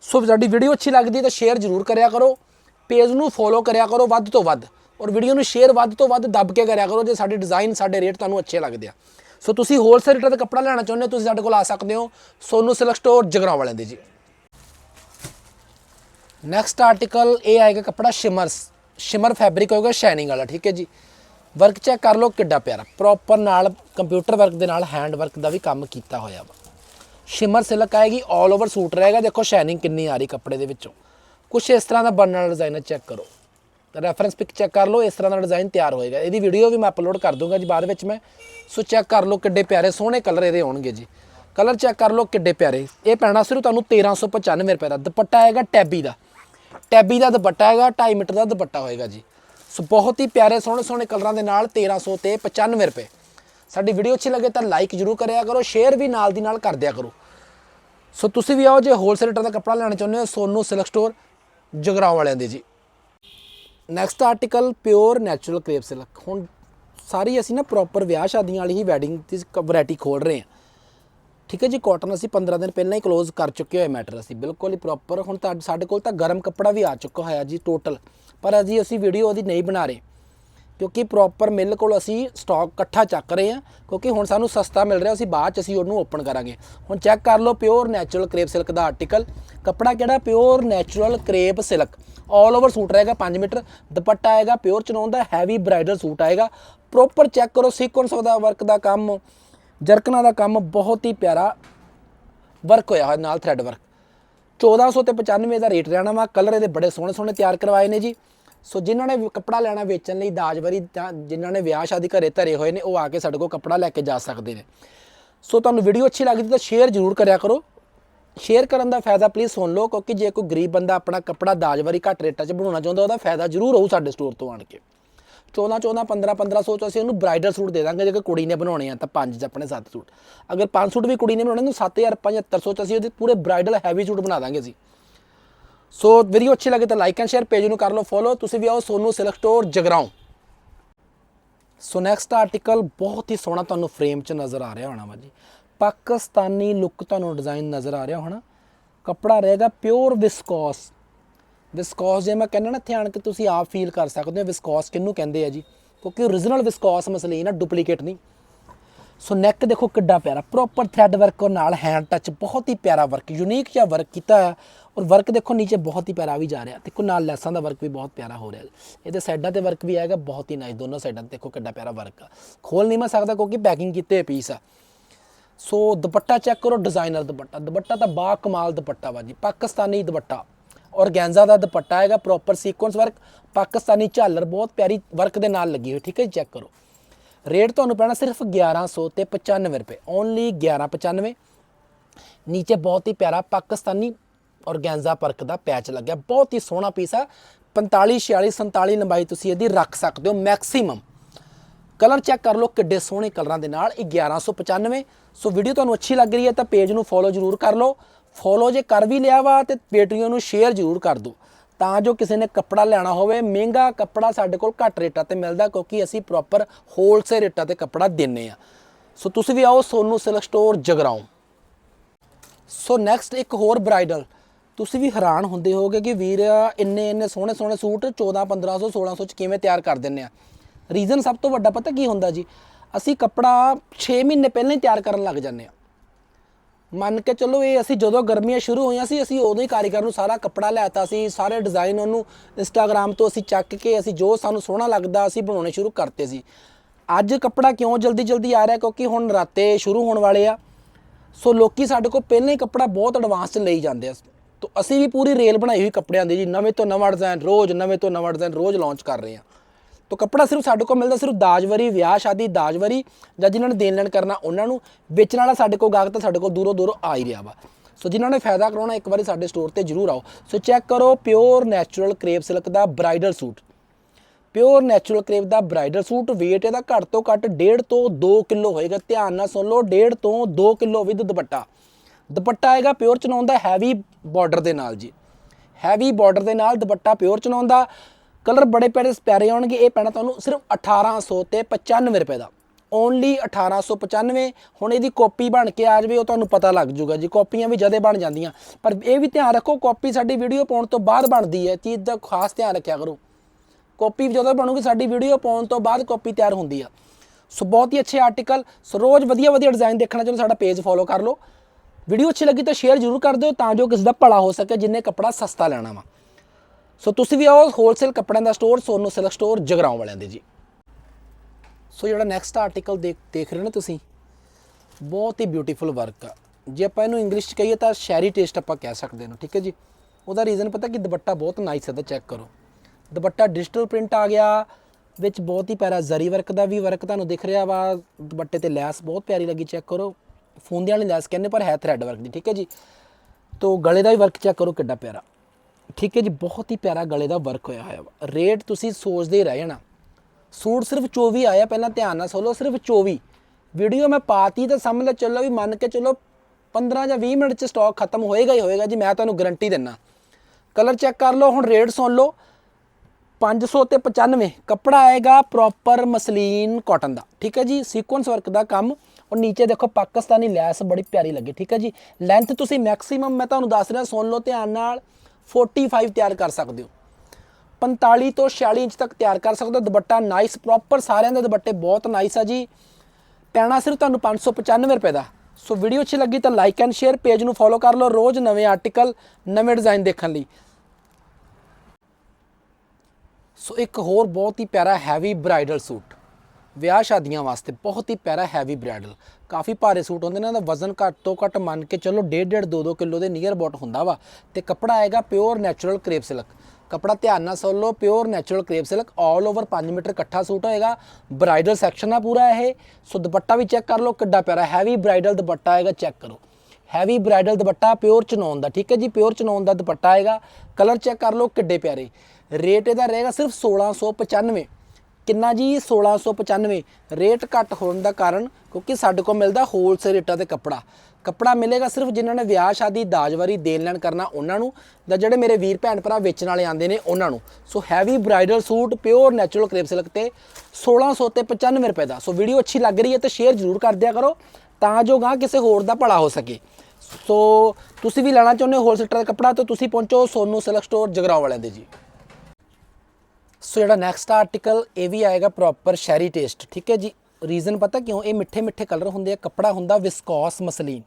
S1: ਸੋ ਸਾਡੀ ਵੀਡੀਓ ਅੱਛੀ ਲੱਗਦੀ ਤਾਂ ਸ਼ੇਅਰ ਜ਼ਰੂਰ ਕਰਿਆ ਕਰੋ ਪੇਜ ਨੂੰ ਫੋਲੋ ਕਰਿਆ ਕਰੋ ਵੱਧ ਤੋਂ ਵੱਧ, ਔਰ ਵੀਡੀਓ ਨੂੰ ਸ਼ੇਅਰ ਵੱਧ ਤੋਂ ਵੱਧ ਦੱਬ ਕੇ ਕਰਿਆ ਕਰੋ ਜੇ ਸਾਡੇ ਡਿਜ਼ਾਈਨ ਸਾਡੇ ਰੇਟ ਤੁਹਾਨੂੰ ਅੱਛੇ ਲੱਗਦੇ ਆ। ਸੋ ਤੁਸੀਂ ਹੋਲਸੇਲ ਰੇਟਾਂ ਤੇ ਕੱਪੜਾ ਲੈਣਾ ਚਾਹੁੰਦੇ ਹੋ, ਤੁਸੀਂ ਸਾਡੇ ਕੋਲ ਆ ਸਕਦੇ ਹੋ ਸੋਨੂ ਸਿਲਕ ਸਟੋਰ ਜਗਰਾਉਂ ਵਾਲਿਆਂ ਦੇ ਜੀ। ਨੈਕਸਟ ਆਰਟੀਕਲ ਇਹ ਆਏਗਾ ਕੱਪੜਾ ਸ਼ਿਮਰਸ ਸ਼ਿਮਰ ਫੈਬਰਿਕ ਹੋਏਗਾ ਸ਼ਾਈਨਿੰਗ ਵਾਲਾ, ਠੀਕ ਹੈ ਜੀ। ਵਰਕ ਚੈੱਕ ਕਰ ਲਓ ਕਿੱਡਾ ਪਿਆਰਾ। ਪ੍ਰੋਪਰ ਨਾਲ ਕੰਪਿਊਟਰ ਵਰਕ ਦੇ ਨਾਲ ਹੈਂਡ ਵਰਕ ਦਾ ਵੀ ਕੰਮ ਕੀਤਾ ਹੋਇਆ ਵਾ। ਸ਼ਿਮਰ ਸਿਲਕ ਆਏਗੀ 올 ਓਵਰ ਸੂਟ ਰਹੇਗਾ। ਦੇਖੋ ਸ਼ਾਈਨਿੰਗ ਕਿੰਨੀ ਆ ਰਹੀ ਕੱਪੜੇ ਦੇ ਵਿੱਚੋਂ। ਕੁਝ ਇਸ ਤਰ੍ਹਾਂ ਦਾ ਬਣਨ ਵਾਲਾ ਡਿਜ਼ਾਈਨ ਚੈੱਕ ਕਰੋ। ਰੈਫਰੈਂਸ ਪਿਕ ਚੈੱਕ ਕਰ ਲਓ, ਇਸ ਤਰ੍ਹਾਂ ਦਾ ਡਿਜ਼ਾਈਨ ਤਿਆਰ ਹੋਏਗਾ। ਇਹਦੀ ਵੀਡੀਓ ਵੀ ਮੈਂ ਅਪਲੋਡ ਕਰ ਦੂੰਗਾ ਜੀ ਬਾਅਦ ਵਿੱਚ ਮੈਂ। ਸੋ ਚੈੱਕ ਕਰ ਲਓ ਕਿੱਡੇ ਪਿਆਰੇ, ਸੋਹਣੇ ਕਲਰ ਇਹਦੇ ਆਉਣਗੇ ਜੀ। ਕਲਰ ਚੈੱਕ ਕਰ ਲਓ ਕਿੱਡੇ ਪਿਆਰੇ। ਇਹ ਪੈਣਾ ਸਿਰਫ ਤੁਹਾਨੂੰ 1395 ਰੁਪਏ ਦਾ। ਦੁਪੱਟਾ ਆਏਗਾ ਟੈਬੀ ਦਾ। ਟੈਬੀ ਦਾ ਦੁਪੱਟਾ ਹੈਗਾ 2.5 ਮੀਟਰ ਦਾ ਦੁਪੱਟਾ ਹੋਏਗਾ ਜੀ। ਸੋ ਬਹੁਤ ਹੀ ਪਿਆਰੇ ਸੋਹਣੇ ਸੋਹਣੇ ਕਲਰਾਂ ਦੇ ਨਾਲ 1300 ਤੇ 95 ਰੁਪਏ। ਸਾਡੀ ਵੀਡੀਓ ਅੱਛੀ ਲੱਗੇ ਤਾਂ ਲਾਈਕ ਜਰੂਰ ਕਰਿਆ ਕਰੋ ਸ਼ੇਅਰ ਵੀ ਨਾਲ ਦੀ ਨਾਲ ਕਰ ਦਿਆ ਕਰੋ। ਸੋ ਤੁਸੀਂ ਵੀ ਆਓ ਜੇ ਹੋਲਸੇਲ ਰੇਟਾਂ ਦਾ ਕੱਪੜਾ ਲੈਣਾ ਚਾਹੁੰਦੇ ਹੋ, ਸੋਨੂ ਸਿਲਕ ਸਟੋਰ ਜਗਰਾਉਂ ਵਾਲਿਆਂ ਦੇ ਜੀ। Next article pure natural crepe silk ਹੁਣ ਸਾਰੀ ਅਸੀਂ ਨਾ ਪ੍ਰੋਪਰ ਵਿਆਹ ਸ਼ਾਦੀਆਂ ਵਾਲੀ ਹੀ ਵੈਡਿੰਗ ਦੀ ਵੈਰਾਈਟੀ ਖੋਲ ਰਹੇ ਹਾਂ। ਠੀਕ ਹੈ ਜੀ ਕਾਟਨ ਅਸੀਂ 15 ਦਿਨ ਪਹਿਲਾਂ ਹੀ ਕਲੋਜ਼ ਕਰ ਚੁੱਕੇ ਹੋਏ ਮੈਟਰ ਅਸੀਂ, ਬਿਲਕੁਲ ਹੀ ਪ੍ਰੋਪਰ ਹੁਣ ਤਾਂ ਸਾਡੇ ਕੋਲ ਤਾਂ ਗਰਮ ਕੱਪੜਾ ਵੀ ਆ ਚੁੱਕਾ ਹੋਇਆ ਜੀ ਟੋਟਲ ਪਰ ਅਜੀ ਅਸੀਂ ਵੀਡੀਓ ਉਹਦੀ ਨਹੀਂ ਬਣਾ ਰਹੇ, ਕਿਉਂਕਿ ਪ੍ਰੋਪਰ ਮਿਲ ਕੋਲ ਅਸੀਂ ਸਟਾਕ ਇਕੱਠਾ ਚੱਕ ਰਹੇ ਹਾਂ, ਕਿਉਂਕਿ ਹੁਣ ਸਾਨੂੰ ਸਸਤਾ ਮਿਲ ਰਿਹਾ, ਅਸੀਂ ਬਾਅਦ ਚ ਅਸੀਂ ਉਹਨੂੰ ਓਪਨ ਕਰਾਂਗੇ। ਹੁਣ ਚੈੱਕ ਕਰ ਲਓ ਪਿਓਰ ਨੈਚੁਰਲ ਕ੍ਰੇਪ ਸਿਲਕ ਦਾ ਆਰਟੀਕਲ ਕੱਪੜਾ ਕਿਹੜਾ? Pure natural crepe silk all over suit ਰਹੇਗਾ 5 ਮੀਟਰ। ਦੁਪੱਟਾ ਆਏਗਾ ਪਿਓਰ ਚਨੌਨ ਦਾ ਹੈਵੀ ਬ੍ਰਾਈਡਲ ਸੂਟ ਆਏਗਾ। ਪ੍ਰੋਪਰ ਚੈੱਕ ਕਰੋ ਸੀਕੁਐਂਸ ਦਾ ਵਰਕ ਦਾ ਕੰਮ? ਜਰਕਨਾਂ ਦਾ ਕੰਮ ਬਹੁਤ ਹੀ ਪਿਆਰਾ ਵਰਕ ਹੋਇਆ ਹੋਇਆ ਨਾਲ ਥ੍ਰੈਡ ਵਰਕ 1400 ਤੇ 95 ਦਾ ਰੇਟ ਰਹਿਣਾ ਵਾ, ਕਲਰ ਇਹਦੇ ਬੜੇ ਸੋਹਣੇ ਸੋਹਣੇ ਤਿਆਰ ਕਰਵਾਏ ਨੇ ਜੀ। ਸੋ ਜਿਨ੍ਹਾਂ ਨੇ ਕੱਪੜਾ ਲੈਣਾ ਵੇਚਣ ਲਈ ਦਾਜਵਰੀ ਜਾਂ ਜਿਨ੍ਹਾਂ ਨੇ ਵਿਆਹ ਸ਼ਾਦੀ ਘਰੇ ਧਰੇ ਹੋਏ ਨੇ, ਉਹ ਆ ਕੇ ਸਾਡੇ ਕੋਲ ਕੱਪੜਾ ਲੈ ਕੇ ਜਾ ਸਕਦੇ ਨੇ। ਸੋ ਤੁਹਾਨੂੰ ਵੀਡੀਓ ਅੱਛੀ ਲੱਗਦੀ ਤਾਂ ਸ਼ੇਅਰ ਜ਼ਰੂਰ ਕਰਿਆ ਕਰੋ। ਸ਼ੇਅਰ ਕਰਨ ਦਾ ਫਾਇਦਾ ਪਲੀਜ਼ ਸੁਣ ਲਓ, ਕਿਉਂਕਿ ਜੇ ਕੋਈ ਗਰੀਬ ਬੰਦਾ ਆਪਣਾ ਕੱਪੜਾ ਦਾਜਵਰੀ ਘੱਟ ਰੇਟਾਂ 'ਚ ਬਣਾਉਣਾ ਚਾਹੁੰਦਾ, ਉਹਦਾ ਫਾਇਦਾ ਜ਼ਰੂਰ ਹੋਊ ਸਾਡੇ ਸਟੋਰ ਤੋਂ ਆਣ ਕੇ। 14 14 15 1500 ਚ ਅਸੀਂ ਉਹਨੂੰ ਬ੍ਰਾਈਡਲ ਸੂਟ ਦੇ ਦਾਂਗੇ ਜੇ ਕੁੜੀ ਨੇ ਬਣਾਉਣੇ ਆ ਤਾਂ ਪੰਜ ਚ ਆਪਣੇ ਸੱਤ ਸੂਟ। ਅਗਰ ਪੰਜ ਸੂਟ ਵੀ ਕੁੜੀ ਨੇ ਬਣਾਉਣੇ ਤਾਂ 7000 7500 ਚ ਅਸੀਂ ਉਹਦੇ ਪੂਰੇ ਬ੍ਰਾਈਡਲ ਹੈਵੀ ਸੂਟ ਬਣਾ ਦਾਂਗੇ ਅਸੀਂ। ਸੋ ਵੀਡੀਓ ਅੱਛੀ ਲੱਗੇ ਤਾਂ ਲਾਈਕ ਐਂਡ ਸ਼ੇਅਰ ਪੇਜ ਨੂੰ ਕਰ ਲਓ ਫੋਲੋ ਤੁਸੀਂ ਵੀ ਆਓ Sonu silk store Jagraon. So next article ਬਹੁਤ ਹੀ ਸੋਹਣਾ ਤੁਹਾਨੂੰ ਫਰੇਮ 'ਚ ਨਜ਼ਰ ਆ ਰਿਹਾ ਹੋਣਾ ਵਾ ਜੀ। ਪਾਕਿਸਤਾਨੀ ਲੁੱਕ ਤੁਹਾਨੂੰ ਡਿਜ਼ਾਈਨ ਨਜ਼ਰ ਆ ਰਿਹਾ ਹੋਣਾ। ਕੱਪੜਾ ਰਹੇਗਾ ਪਿਓਰ ਵਿਸਕੋਸ ਵਿਸਕੋਸ ਜੇ ਮੈਂ ਕਹਿੰਦਾ ਨਾ ਇੱਥੇ ਆਣ ਕੇ ਤੁਸੀਂ ਆਪ ਫੀਲ ਕਰ ਸਕਦੇ ਹੋ ਵਿਸਕੋਸ ਕਿਹਨੂੰ ਕਹਿੰਦੇ ਆ ਜੀ, ਕਿਉਂਕਿ origignal ਵਿਸਕੋਸ ਮਸਲੀਨ ਨਾ ਡੁਪਲੀਕੇਟ ਨਹੀਂ। ਸੋ ਨੈਕ ਦੇਖੋ ਕਿੱਡਾ ਪਿਆਰਾ ਪ੍ਰੋਪਰ ਥ੍ਰੈਡ ਵਰਕ ਔਰ ਨਾਲ ਹੈਂਡ ਟੱਚ ਬਹੁਤ ਹੀ ਪਿਆਰਾ ਵਰਕ ਯੂਨੀਕ ਜਿਹਾ ਵਰਕ ਕੀਤਾ ਹੈ ਔਰ ਵਰਕ ਦੇਖੋ ਨੀਚੇ ਬਹੁਤ ਹੀ ਪਿਆਰਾ ਵੀ ਜਾ ਰਿਹਾ। ਦੇਖੋ ਨਾਲ ਲੈਸਾਂ ਦਾ ਵਰਕ ਵੀ ਬਹੁਤ ਪਿਆਰਾ ਹੋ ਰਿਹਾ। ਇਹਦੇ ਸਾਈਡਾਂ ਤੇ ਵਰਕ ਵੀ ਆਏਗਾ ਬਹੁਤ ਹੀ ਨਾਈਸ ਦੋਨੋਂ ਸਾਈਡਾਂ ਤੇ ਦੇਖੋ ਕਿੱਡਾ ਪਿਆਰਾ ਵਰਕ ਆ। ਖੋਲ ਨਹੀਂ ਮੈਂ ਸਕਦਾ ਕਿਉਂਕਿ ਪੈਕਿੰਗ ਕੀਤੇ ਪੀਸ ਆ। ਸੋ ਦੁਪੱਟਾ ਚੈੱਕ ਕਰੋ ਡਿਜ਼ਾਈਨਰ ਦੁਪੱਟਾ। ਦੁਪੱਟਾ ਤਾਂ ਬਾ ਕਮਾਲ ਦੁਪੱਟਾ ਵਾ ਜੀ, ਪਾਕਿਸਤਾਨੀ ਦੁਪੱਟਾ। ਔਰਗੈਂਜ਼ਾ ਦਾ ਦੁਪੱਟਾ ਹੈਗਾ ਪ੍ਰੋਪਰ ਸੀਕੁਐਂਸ ਵਰਕ ਪਾਕਿਸਤਾਨੀ ਝਾਲਰ ਬਹੁਤ ਪਿਆਰੀ ਵਰਕ ਦੇ ਨਾਲ ਲੱਗੀ ਹੋਈ, ਠੀਕ ਹੈ ਚੈੱਕ ਕਰੋ। ਰੇਟ ਤੁਹਾਨੂੰ ਪੈਣਾ ਸਿਰਫ 1100 ਤੇ 95 ਰੁਪਏ ਓਨਲੀ 1195 ਨੀਚੇ ਬਹੁਤ ਹੀ ਪਿਆਰਾ ਪਾਕਿਸਤਾਨੀ ਔਰਗੈਂਜ਼ਾ ਪਰਕ ਦਾ ਪੈਚ ਲੱਗਿਆ, ਬਹੁਤ ਹੀ ਸੋਹਣਾ ਪੀਸ ਆ। 45 46 47 ਲੰਬਾਈ ਤੁਸੀਂ ਇਹਦੀ ਰੱਖ ਸਕਦੇ ਹੋ ਮੈਕਸਿਮਮ ਕਲਰ ਚੈੱਕ ਕਰ ਲਓ ਕਿੱਡੇ ਸੋਹਣੇ ਕਲਰਾਂ ਦੇ ਨਾਲ, ਇਹ 1195 ਸੋ ਵੀਡੀਓ ਤੁਹਾਨੂੰ ਅੱਛੀ ਲੱਗ ਰਹੀ ਹੈ ਤਾਂ ਪੇਜ ਨੂੰ ਫੋਲੋ ਜ਼ਰੂਰ ਕਰ ਲਓ। ਫੋਲੋ ਜੇ ਕਰ ਵੀ ਲਿਆ ਵਾ ਤੇ ਵੀਡੀਓ ਨੂੰ ਸ਼ੇਅਰ ਜ਼ਰੂਰ ਕਰ ਦਿਓ। ਤਾਂ ਜੋ ਕਿਸੇ ਨੇ ਕੱਪੜਾ ਲੈਣਾ ਹੋਵੇ, ਮਹਿੰਗਾ ਕੱਪੜਾ ਸਾਡੇ ਕੋਲ ਘੱਟ ਰੇਟਾਂ ਤੇ ਮਿਲਦਾ ਕਿਉਂਕਿ ਅਸੀਂ ਪ੍ਰੋਪਰ ਹੋਲਸੇਲ ਰੇਟਾਂ ਤੇ ਕੱਪੜਾ ਦਿੰਨੇ ਆ। ਸੋ ਤੁਸੀਂ ਵੀ ਆਓ Sonu silk store Jagraon. So next ਇੱਕ ਹੋਰ ਬ੍ਰਾਈਡਲ ਤੁਸੀਂ ਵੀ ਹੈਰਾਨ ਹੁੰਦੇ ਹੋਗੇ ਕਿ ਵੀਰ, ਇੰਨੇ ਇੰਨੇ ਸੋਹਣੇ ਸੋਹਣੇ ਸੂਟ 14 1500 1600 ਚ ਕਿਵੇਂ ਤਿਆਰ ਕਰ ਦਿੰਨੇ ਆ। ਰੀਜ਼ਨ ਸਭ ਤੋਂ ਵੱਡਾ ਪਤਾ ਕੀ ਹੁੰਦਾ ਜੀ? ਅਸੀਂ ਕੱਪੜਾ 6 ਮਹੀਨੇ ਪਹਿਲਾਂ ਹੀ ਤਿਆਰ ਕਰਨ ਲੱਗ ਜਾਂਦੇ ਆ। ਮੰਨ ਕੇ ਚੱਲੋ ਇਹ ਅਸੀਂ ਜਦੋਂ ਗਰਮੀਆਂ ਸ਼ੁਰੂ ਹੋਈਆਂ ਸੀ, ਅਸੀਂ ਉਦੋਂ ਹੀ ਕਾਰੀਗਰ ਨੂੰ ਸਾਰਾ ਕੱਪੜਾ ਲੈਤਾ ਸੀ, ਸਾਰੇ ਡਿਜ਼ਾਈਨ ਉਹਨੂੰ ਇੰਸਟਾਗ੍ਰam ਤੋਂ ਅਸੀਂ ਚੱਕ ਕੇ ਅਸੀਂ ਜੋ ਸਾਨੂੰ ਸੋਹਣਾ ਲੱਗਦਾ ਅਸੀਂ ਬਣਾਉਣੇ ਸ਼ੁਰੂ ਕਰਤੇ ਸੀ। ਅੱਜ ਕੱਪੜਾ ਕਿਉਂ ਜਲਦੀ ਜਲਦੀ ਆ ਰਿਹਾ ਕਿਉਂਕਿ ਹੁਣ ਰਾਤੇ ਸ਼ੁਰੂ ਹੋਣ ਵਾਲੇ ਆ। ਸੋ ਲੋਕੀ ਸਾਡੇ ਕੋਲ ਪਹਿਲਾਂ ਹੀ ਕੱਪੜਾ ਬਹੁਤ ਐਡਵਾਂਸ ਲਈ ਜਾਂਦੇ ਆ। ਤੋ ਅਸੀਂ ਵੀ ਪੂਰੀ ਰੇਲ ਬਣਾਈ ਹੋਈ ਕੱਪੜਿਆਂ ਦੀ ਜੀ, ਨਵੇਂ ਤੋਂ ਨਵਾਂ ਡਿਜ਼ਾਈਨ ਰੋਜ਼, ਨਵੇਂ ਤੋਂ ਨਵਾਂ ਡਿਜ਼ਾਈਨ ਰੋਜ਼ ਲਾਂਚ ਕਰ ਰਹੇ ਆ। ਤੋ ਕੱਪੜਾ ਸਿਰਫ ਸਾਡੇ ਕੋਲ ਮਿਲਦਾ ਸਿਰਫ ਦਾਜਵਰੀ ਵਿਆਹ, ਸ਼ਾਦੀ ਦਾਜਵਰੀ ਜਾਂ ਜਿਨ੍ਹਾਂ ਨੇ ਦੇਣ ਲੈਣ ਕਰਨਾ, ਉਹਨਾਂ ਨੂੰ ਵੇਚਣ ਵਾਲਾ ਸਾਡੇ ਕੋਲ ਗਾਹਕ ਤਾਂ ਸਾਡੇ ਕੋਲ ਦੂਰੋਂ ਦੂਰੋਂ ਆ ਹੀ ਰਿਹਾ ਵਾ। ਸੋ ਜਿਨ੍ਹਾਂ ਨੇ ਫਾਇਦਾ ਕਰਾਉਣਾ, ਇੱਕ ਵਾਰੀ ਸਾਡੇ ਸਟੋਰ ਤੇ ਜਰੂਰ ਆਓ। ਸੋ ਚੈੱਕ ਕਰੋ ਪਿਓਰ ਨੈਚੁਰਲ ਕਰੇਪ ਸਿਲਕ ਦਾ bridal suit pure natural crepe ਦਾ ਬ੍ਰਾਈਡਲ ਸੂਟ weight ਇਹਦਾ ਘੱਟ ਤੋਂ ਘੱਟ 1.5 ਤੋਂ 2 ਕਿਲੋ ਹੋਏਗਾ। ਧਿਆਨ ਨਾਲ ਸੁਣ ਲਓ 1.5 ਤੋਂ 2 ਕਿਲੋ ਵਿਦ ਦੁਪੱਟਾ। ਦੁਪੱਟਾ ਆਏਗਾ ਪਿਓਰ ਚਨਾਉਣ ਦਾ ਹੈਵੀ ਬਾਰਡਰ ਦੇ ਨਾਲ ਜੀ। ਹੈਵੀ ਬਾਰਡਰ ਦੇ ਨਾਲ ਦੁਪੱਟਾ ਪਿਓਰ ਚਨਾਉਣ ਦਾ। ਕਲਰ ਬੜੇ ਪਿਆਰੇ ਪਿਆਰੇ ਆਉਣਗੇ, ਇਹ ਪੈਣਾ ਤੁਹਾਨੂੰ ਸਿਰਫ 1800 ਤੇ 95 ਰੁਪਏ ਦਾ। ਓਨਲੀ 1895 ਹੁਣ ਇਹਦੀ ਕਾਪੀ ਬਣ ਕੇ ਆ ਜਾਵੇ, ਉਹ ਤੁਹਾਨੂੰ ਪਤਾ ਲੱਗ ਜੂਗਾ ਜੀ ਕਾਪੀਆਂ ਵੀ ਜਦੇ ਬਣ ਜਾਂਦੀਆਂ। ਪਰ ਇਹ ਵੀ ਧਿਆਨ ਰੱਖੋ ਕਾਪੀ ਸਾਡੀ ਵੀਡੀਓ ਪਾਉਣ ਤੋਂ ਬਾਅਦ ਬਣਦੀ ਹੈ, ਚੀਜ਼ ਦਾ ਖਾਸ ਧਿਆਨ ਰੱਖਿਆ ਕਰੋ। ਕਾਪੀ ਜਦੋਂ ਬਣੂਗੀ, ਸਾਡੀ ਵੀਡੀਓ ਪਾਉਣ ਤੋਂ ਬਾਅਦ ਕਾਪੀ ਤਿਆਰ ਹੁੰਦੀ ਆ। ਸੋ ਬਹੁਤ ਹੀ ਅੱਛੇ ਆਰਟੀਕਲ ਸੋ ਰੋਜ਼ ਵਧੀਆ ਵਧੀਆ ਡਿਜ਼ਾਈਨ ਦੇਖਣਾ ਚਾਹੁੰਦੇ ਸਾਡਾ ਪੇਜ ਫੋਲੋ ਕਰ ਲਓ। ਵੀਡੀਓ ਅੱਛੀ ਲੱਗੀ ਤਾਂ ਸ਼ੇਅਰ ਜ਼ਰੂਰ ਕਰ ਦਿਓ, ਤਾਂ ਜੋ ਕਿਸੇ ਦਾ ਭਲਾ ਹੋ ਸਕੇ, ਜਿੰਨੇ ਕੱਪੜਾ ਸਸਤਾ ਲੈਣਾ ਵਾ। ਸੋ ਤੁਸੀਂ ਵੀ ਆਓ ਹੋਲਸੇਲ ਕੱਪੜਿਆਂ ਦਾ store Sonu silk store Jagraon ਵਾਲਿਆਂ ਦੇ ਜੀ। ਸੋ ਜਿਹੜਾ ਨੈਕਸਟ ਆਰਟੀਕਲ ਦੇਖ ਦੇਖ ਰਹੇ ਹੋ ਨਾ ਤੁਸੀਂ, ਬਹੁਤ ਹੀ ਬਿਊਟੀਫੁਲ ਵਰਕ ਆ। ਜੇ ਆਪਾਂ ਇਹਨੂੰ ਇੰਗਲਿਸ਼ ਚ ਕਹੀਏ ਤਾਂ ਸ਼ੈਰੀ ਟੇਸਟ ਆਪਾਂ ਕਹਿ ਸਕਦੇ ਹਾਂ, ਠੀਕ ਹੈ ਜੀ? ਉਹਦਾ ਰੀਜ਼ਨ ਪਤਾ ਕਿ ਦੁਪੱਟਾ ਬਹੁਤ ਨਾਈਸ ਹੈ ਤਾਂ ਚੈੱਕ ਕਰੋ। ਦੁਪੱਟਾ ਡਿਜੀਟਲ ਪ੍ਰਿੰਟ ਆ ਗਿਆ, ਵਿੱਚ ਬਹੁਤ ਹੀ ਪਿਆਰਾ ਜ਼ਰੀ ਵਰਕ ਦਾ ਵੀ ਵਰਕ ਤੁਹਾਨੂੰ ਦਿਖ ਰਿਹਾ ਵਾ। ਦੁਪੱਟੇ ਤੇ ਲੈਸ ਬਹੁਤ ਪਿਆਰੀ ਲੱਗੀ ਚੈੱਕ ਕਰੋ। ਫੋਨ ਦੇ ਵਾਲੀ ਲੈਸ ਕਹਿੰਦੇ ਪਰ ਹੈ ਥ੍ਰੈਡ ਵਰਕ ਦੀ, ਠੀਕ ਹੈ ਜੀ? ਤੋ ਗਲੇ ਦਾ ਵੀ ਵਰਕ ਚੈੱਕ ਕਰੋ, ਕਿੱਡਾ ਪਿਆਰਾ। ਠੀਕ ਹੈ ਜੀ, ਬਹੁਤ ਹੀ ਪਿਆਰਾ ਗਲੇ ਦਾ ਵਰਕ ਹੋਇਆ ਹੋਇਆ ਵਾ। ਰੇਟ ਤੁਸੀਂ ਸੋਚਦੇ ਹੀ ਰਹਿ ਜਾਣਾ ਸੂਟ ਸਿਰਫ 24 ਆਇਆ, ਪਹਿਲਾਂ ਧਿਆਨ ਨਾਲ ਸੁਣੋ ਸਿਰਫ 24 ਵੀਡੀਓ ਮੈਂ ਪਾਤੀ ਤਾਂ ਸਮਝ ਲੈ ਚੱਲੋ ਵੀ ਮੰਨ ਕੇ ਚੱਲੋ 15 ਜਾਂ 20 ਮਿੰਟ ਚ ਸਟਾਕ ਖਤਮ ਹੋਏਗਾ ਹੀ ਹੋਏਗਾ ਜੀ, ਮੈਂ ਤੁਹਾਨੂੰ ਗਾਰੰਟੀ ਦਿੰਨਾ। ਕਲਰ ਚੈੱਕ ਕਰ ਲਓ, ਹੁਣ ਰੇਟ ਸੁਣ ਲਓ। 500 ਤੇ 95 ਕੱਪੜਾ ਆਏਗਾ ਪ੍ਰੋਪਰ ਮਸਲੀਨ ਕਾਟਨ ਦਾ। ਠੀਕ ਹੈ ਜੀ ਸੀਕੁਐਂਸ ਵਰਕ ਦਾ ਕੰਮ। ਔਰ ਨੀਚੇ ਦੇਖੋ, ਪਾਕਿਸਤਾਨੀ ਲੈਸ ਬੜੀ ਪਿਆਰੀ ਲੱਗੀ। ਠੀਕ ਹੈ ਜੀ ਲੈਂਥ ਤੁਸੀਂ ਮੈਕਸਿਮਮ ਮੈਂ ਤੁਹਾਨੂੰ ਦੱਸ ਰਿਹਾ, ਸੁਣ ਲਓ ਧਿਆਨ ਨਾਲ। 45 ਤਿਆਰ ਕਰ ਸਕਦੇ ਹੋ। 45 ਤੋਂ 46 ਇੰਚ ਤੱਕ ਤਿਆਰ ਕਰ ਸਕਦੇ ਹੋ। ਦੁਪੱਟਾ ਨਾਈਸ ਪ੍ਰੋਪਰ ਸਾਰਿਆਂ ਦੇ ਦੁਪੱਟੇ ਬਹੁਤ ਨਾਈਸ ਆ ਜੀ। ਪੈਣਾ ਸਿਰਫ ਤੁਹਾਨੂੰ 595 ਰੁਪਏ ਦਾ। ਸੋ ਵੀਡੀਓ ਅੱਛੀ ਲੱਗੀ ਤਾਂ ਲਾਈਕ ਐਂਡ ਸ਼ੇਅਰ ਪੇਜ ਨੂੰ ਫੋਲੋ ਕਰ ਲਓ ਰੋਜ਼ ਨਵੇਂ ਆਰਟੀਕਲ ਨਵੇਂ ਡਿਜ਼ਾਈਨ ਦੇਖਣ ਲਈ। ਸੋ ਇੱਕ ਹੋਰ ਬਹੁਤ ਹੀ ਪਿਆਰਾ ਹੈਵੀ ਬ੍ਰਾਈਡਲ ਸੂਟ ਵਿਆਹ ਸ਼ਾਦੀਆਂ ਵਾਸਤੇ ਬਹੁਤ ਹੀ ਪਿਆਰਾ ਹੈਵੀ ਬ੍ਰਾਈਡਲ ਕਾਫੀ ਭਾਰੇ ਸੂਟ ਹੁੰਦੇ ਨੇ ਇਹਨਾਂ ਦਾ ਵਜ਼ਨ ਘੱਟ ਤੋਂ ਘੱਟ ਮੰਨ ਕੇ ਚੱਲੋ 1.5 2 2 ਕਿਲੋ ਦੇ ਨੀਅਰ ਅਬਾਊਟ ਹੁੰਦਾ ਵਾ। ਤੇ ਕੱਪੜਾ ਆਏਗਾ ਪਿਓਰ ਨੈਚੁਰਲ ਕਰੇਪ ਸਿਲਕ ਕੱਪੜਾ ਧਿਆਨ ਨਾਲ ਸੁਣ ਲਓ pure natural crepe silk all over 5 metre ਇਕੱਠਾ ਸੂਟ ਹੋਏਗਾ। ਬ੍ਰਾਈਡਲ ਸੈਕਸ਼ਨ ਆ ਪੂਰਾ ਇਹ। ਸੋ ਦੁਪੱਟਾ ਵੀ ਚੈੱਕ ਕਰ ਲਓ, ਕਿੱਡਾ ਪਿਆਰਾ ਹੈਵੀ ਬ੍ਰਾਈਡਲ ਦੁਪੱਟਾ ਆਏਗਾ ਚੈੱਕ ਕਰੋ। ਹੈਵੀ ਬ੍ਰਾਈਡਲ ਦੁਪੱਟਾ ਪਿਓਰ ਚਨੌਨ ਦਾ, ਠੀਕ ਹੈ ਜੀ? ਪਿਓਰ ਚਨੌਨ ਦਾ ਦੁਪੱਟਾ ਆਏਗਾ। ਕਲਰ ਚੈੱਕ ਕਰ ਲਓ, ਕਿੱਡੇ ਪਿਆਰੇ। ਰੇਟ ਇਹਦਾ ਰਹੇਗਾ ਸਿਰਫ 1695 ਕਿੰਨਾ ਜੀ? 1695 ਰੇਟ ਘੱਟ ਹੋਣ ਦਾ ਕਾਰਨ ਕਿਉਂਕਿ ਸਾਡੇ ਕੋਲ ਮਿਲਦਾ ਹੋਲਸੇਲ ਰੇਟਾਂ ਤੇ ਕੱਪੜਾ। ਕੱਪੜਾ ਮਿਲੇਗਾ ਸਿਰਫ ਜਿਨ੍ਹਾਂ ਨੇ ਵਿਆਹ, ਸ਼ਾਦੀ, ਦਾਜਵਾਰੀ ਦੇਣ ਲੈਣ ਕਰਨਾ ਉਹਨਾਂ ਨੂੰ ਜਾਂ ਜਿਹੜੇ ਮੇਰੇ ਵੀਰ ਭੈਣ ਭਰਾ ਵੇਚਣ ਵਾਲੇ ਆਂਦੇ ਨੇ ਉਹਨਾਂ ਨੂੰ। So heavy bridal suit pure natural crepe silk ਤੇ 1600 ਤੇ 95 ਰੁਪਏ ਦਾ। ਸੋ ਵੀਡੀਓ ਅੱਛੀ ਲੱਗ ਰਹੀ ਹੈ ਤੇ ਸ਼ੇਅਰ ਜ਼ਰੂਰ ਕਰ ਦਿਆ ਕਰੋ ਤਾਂ ਜੋ ਗਾਂ ਕਿਸੇ ਹੋਰ ਦਾ ਭਲਾ ਹੋ ਸਕੇ। ਸੋ ਤੁਸੀਂ ਵੀ ਲੈਣਾ ਚਾਹੁੰਦੇ ਹੋ ਹੋਲਸੇਲ ਦਾ ਕੱਪੜਾ, ਤਾਂ ਤੁਸੀਂ ਪਹੁੰਚੋ ਸੋਨੂ ਸਿਲਕ ਸਟੋਰ ਜਗਰਾਓ ਵਾਲਿਆਂ ਦੇ ਜੀ। ਸੋ ਜਿਹੜਾ ਨੈਕਸਟ ਆਰਟੀਕਲ ਇਹ ਵੀ ਆਏਗਾ ਪ੍ਰੋਪਰ ਸ਼ੈਰੀ ਟੇਸਟ ਠੀਕ ਹੈ ਜੀ? ਰੀਜ਼ਨ ਪਤਾ ਕਿਉਂ? ਇਹ ਮਿੱਠੇ ਮਿੱਠੇ ਕਲਰ ਹੁੰਦੇ ਆ, ਕੱਪੜਾ ਹੁੰਦਾ ਵਿਸਕੋਸ ਮਸਲੀਨ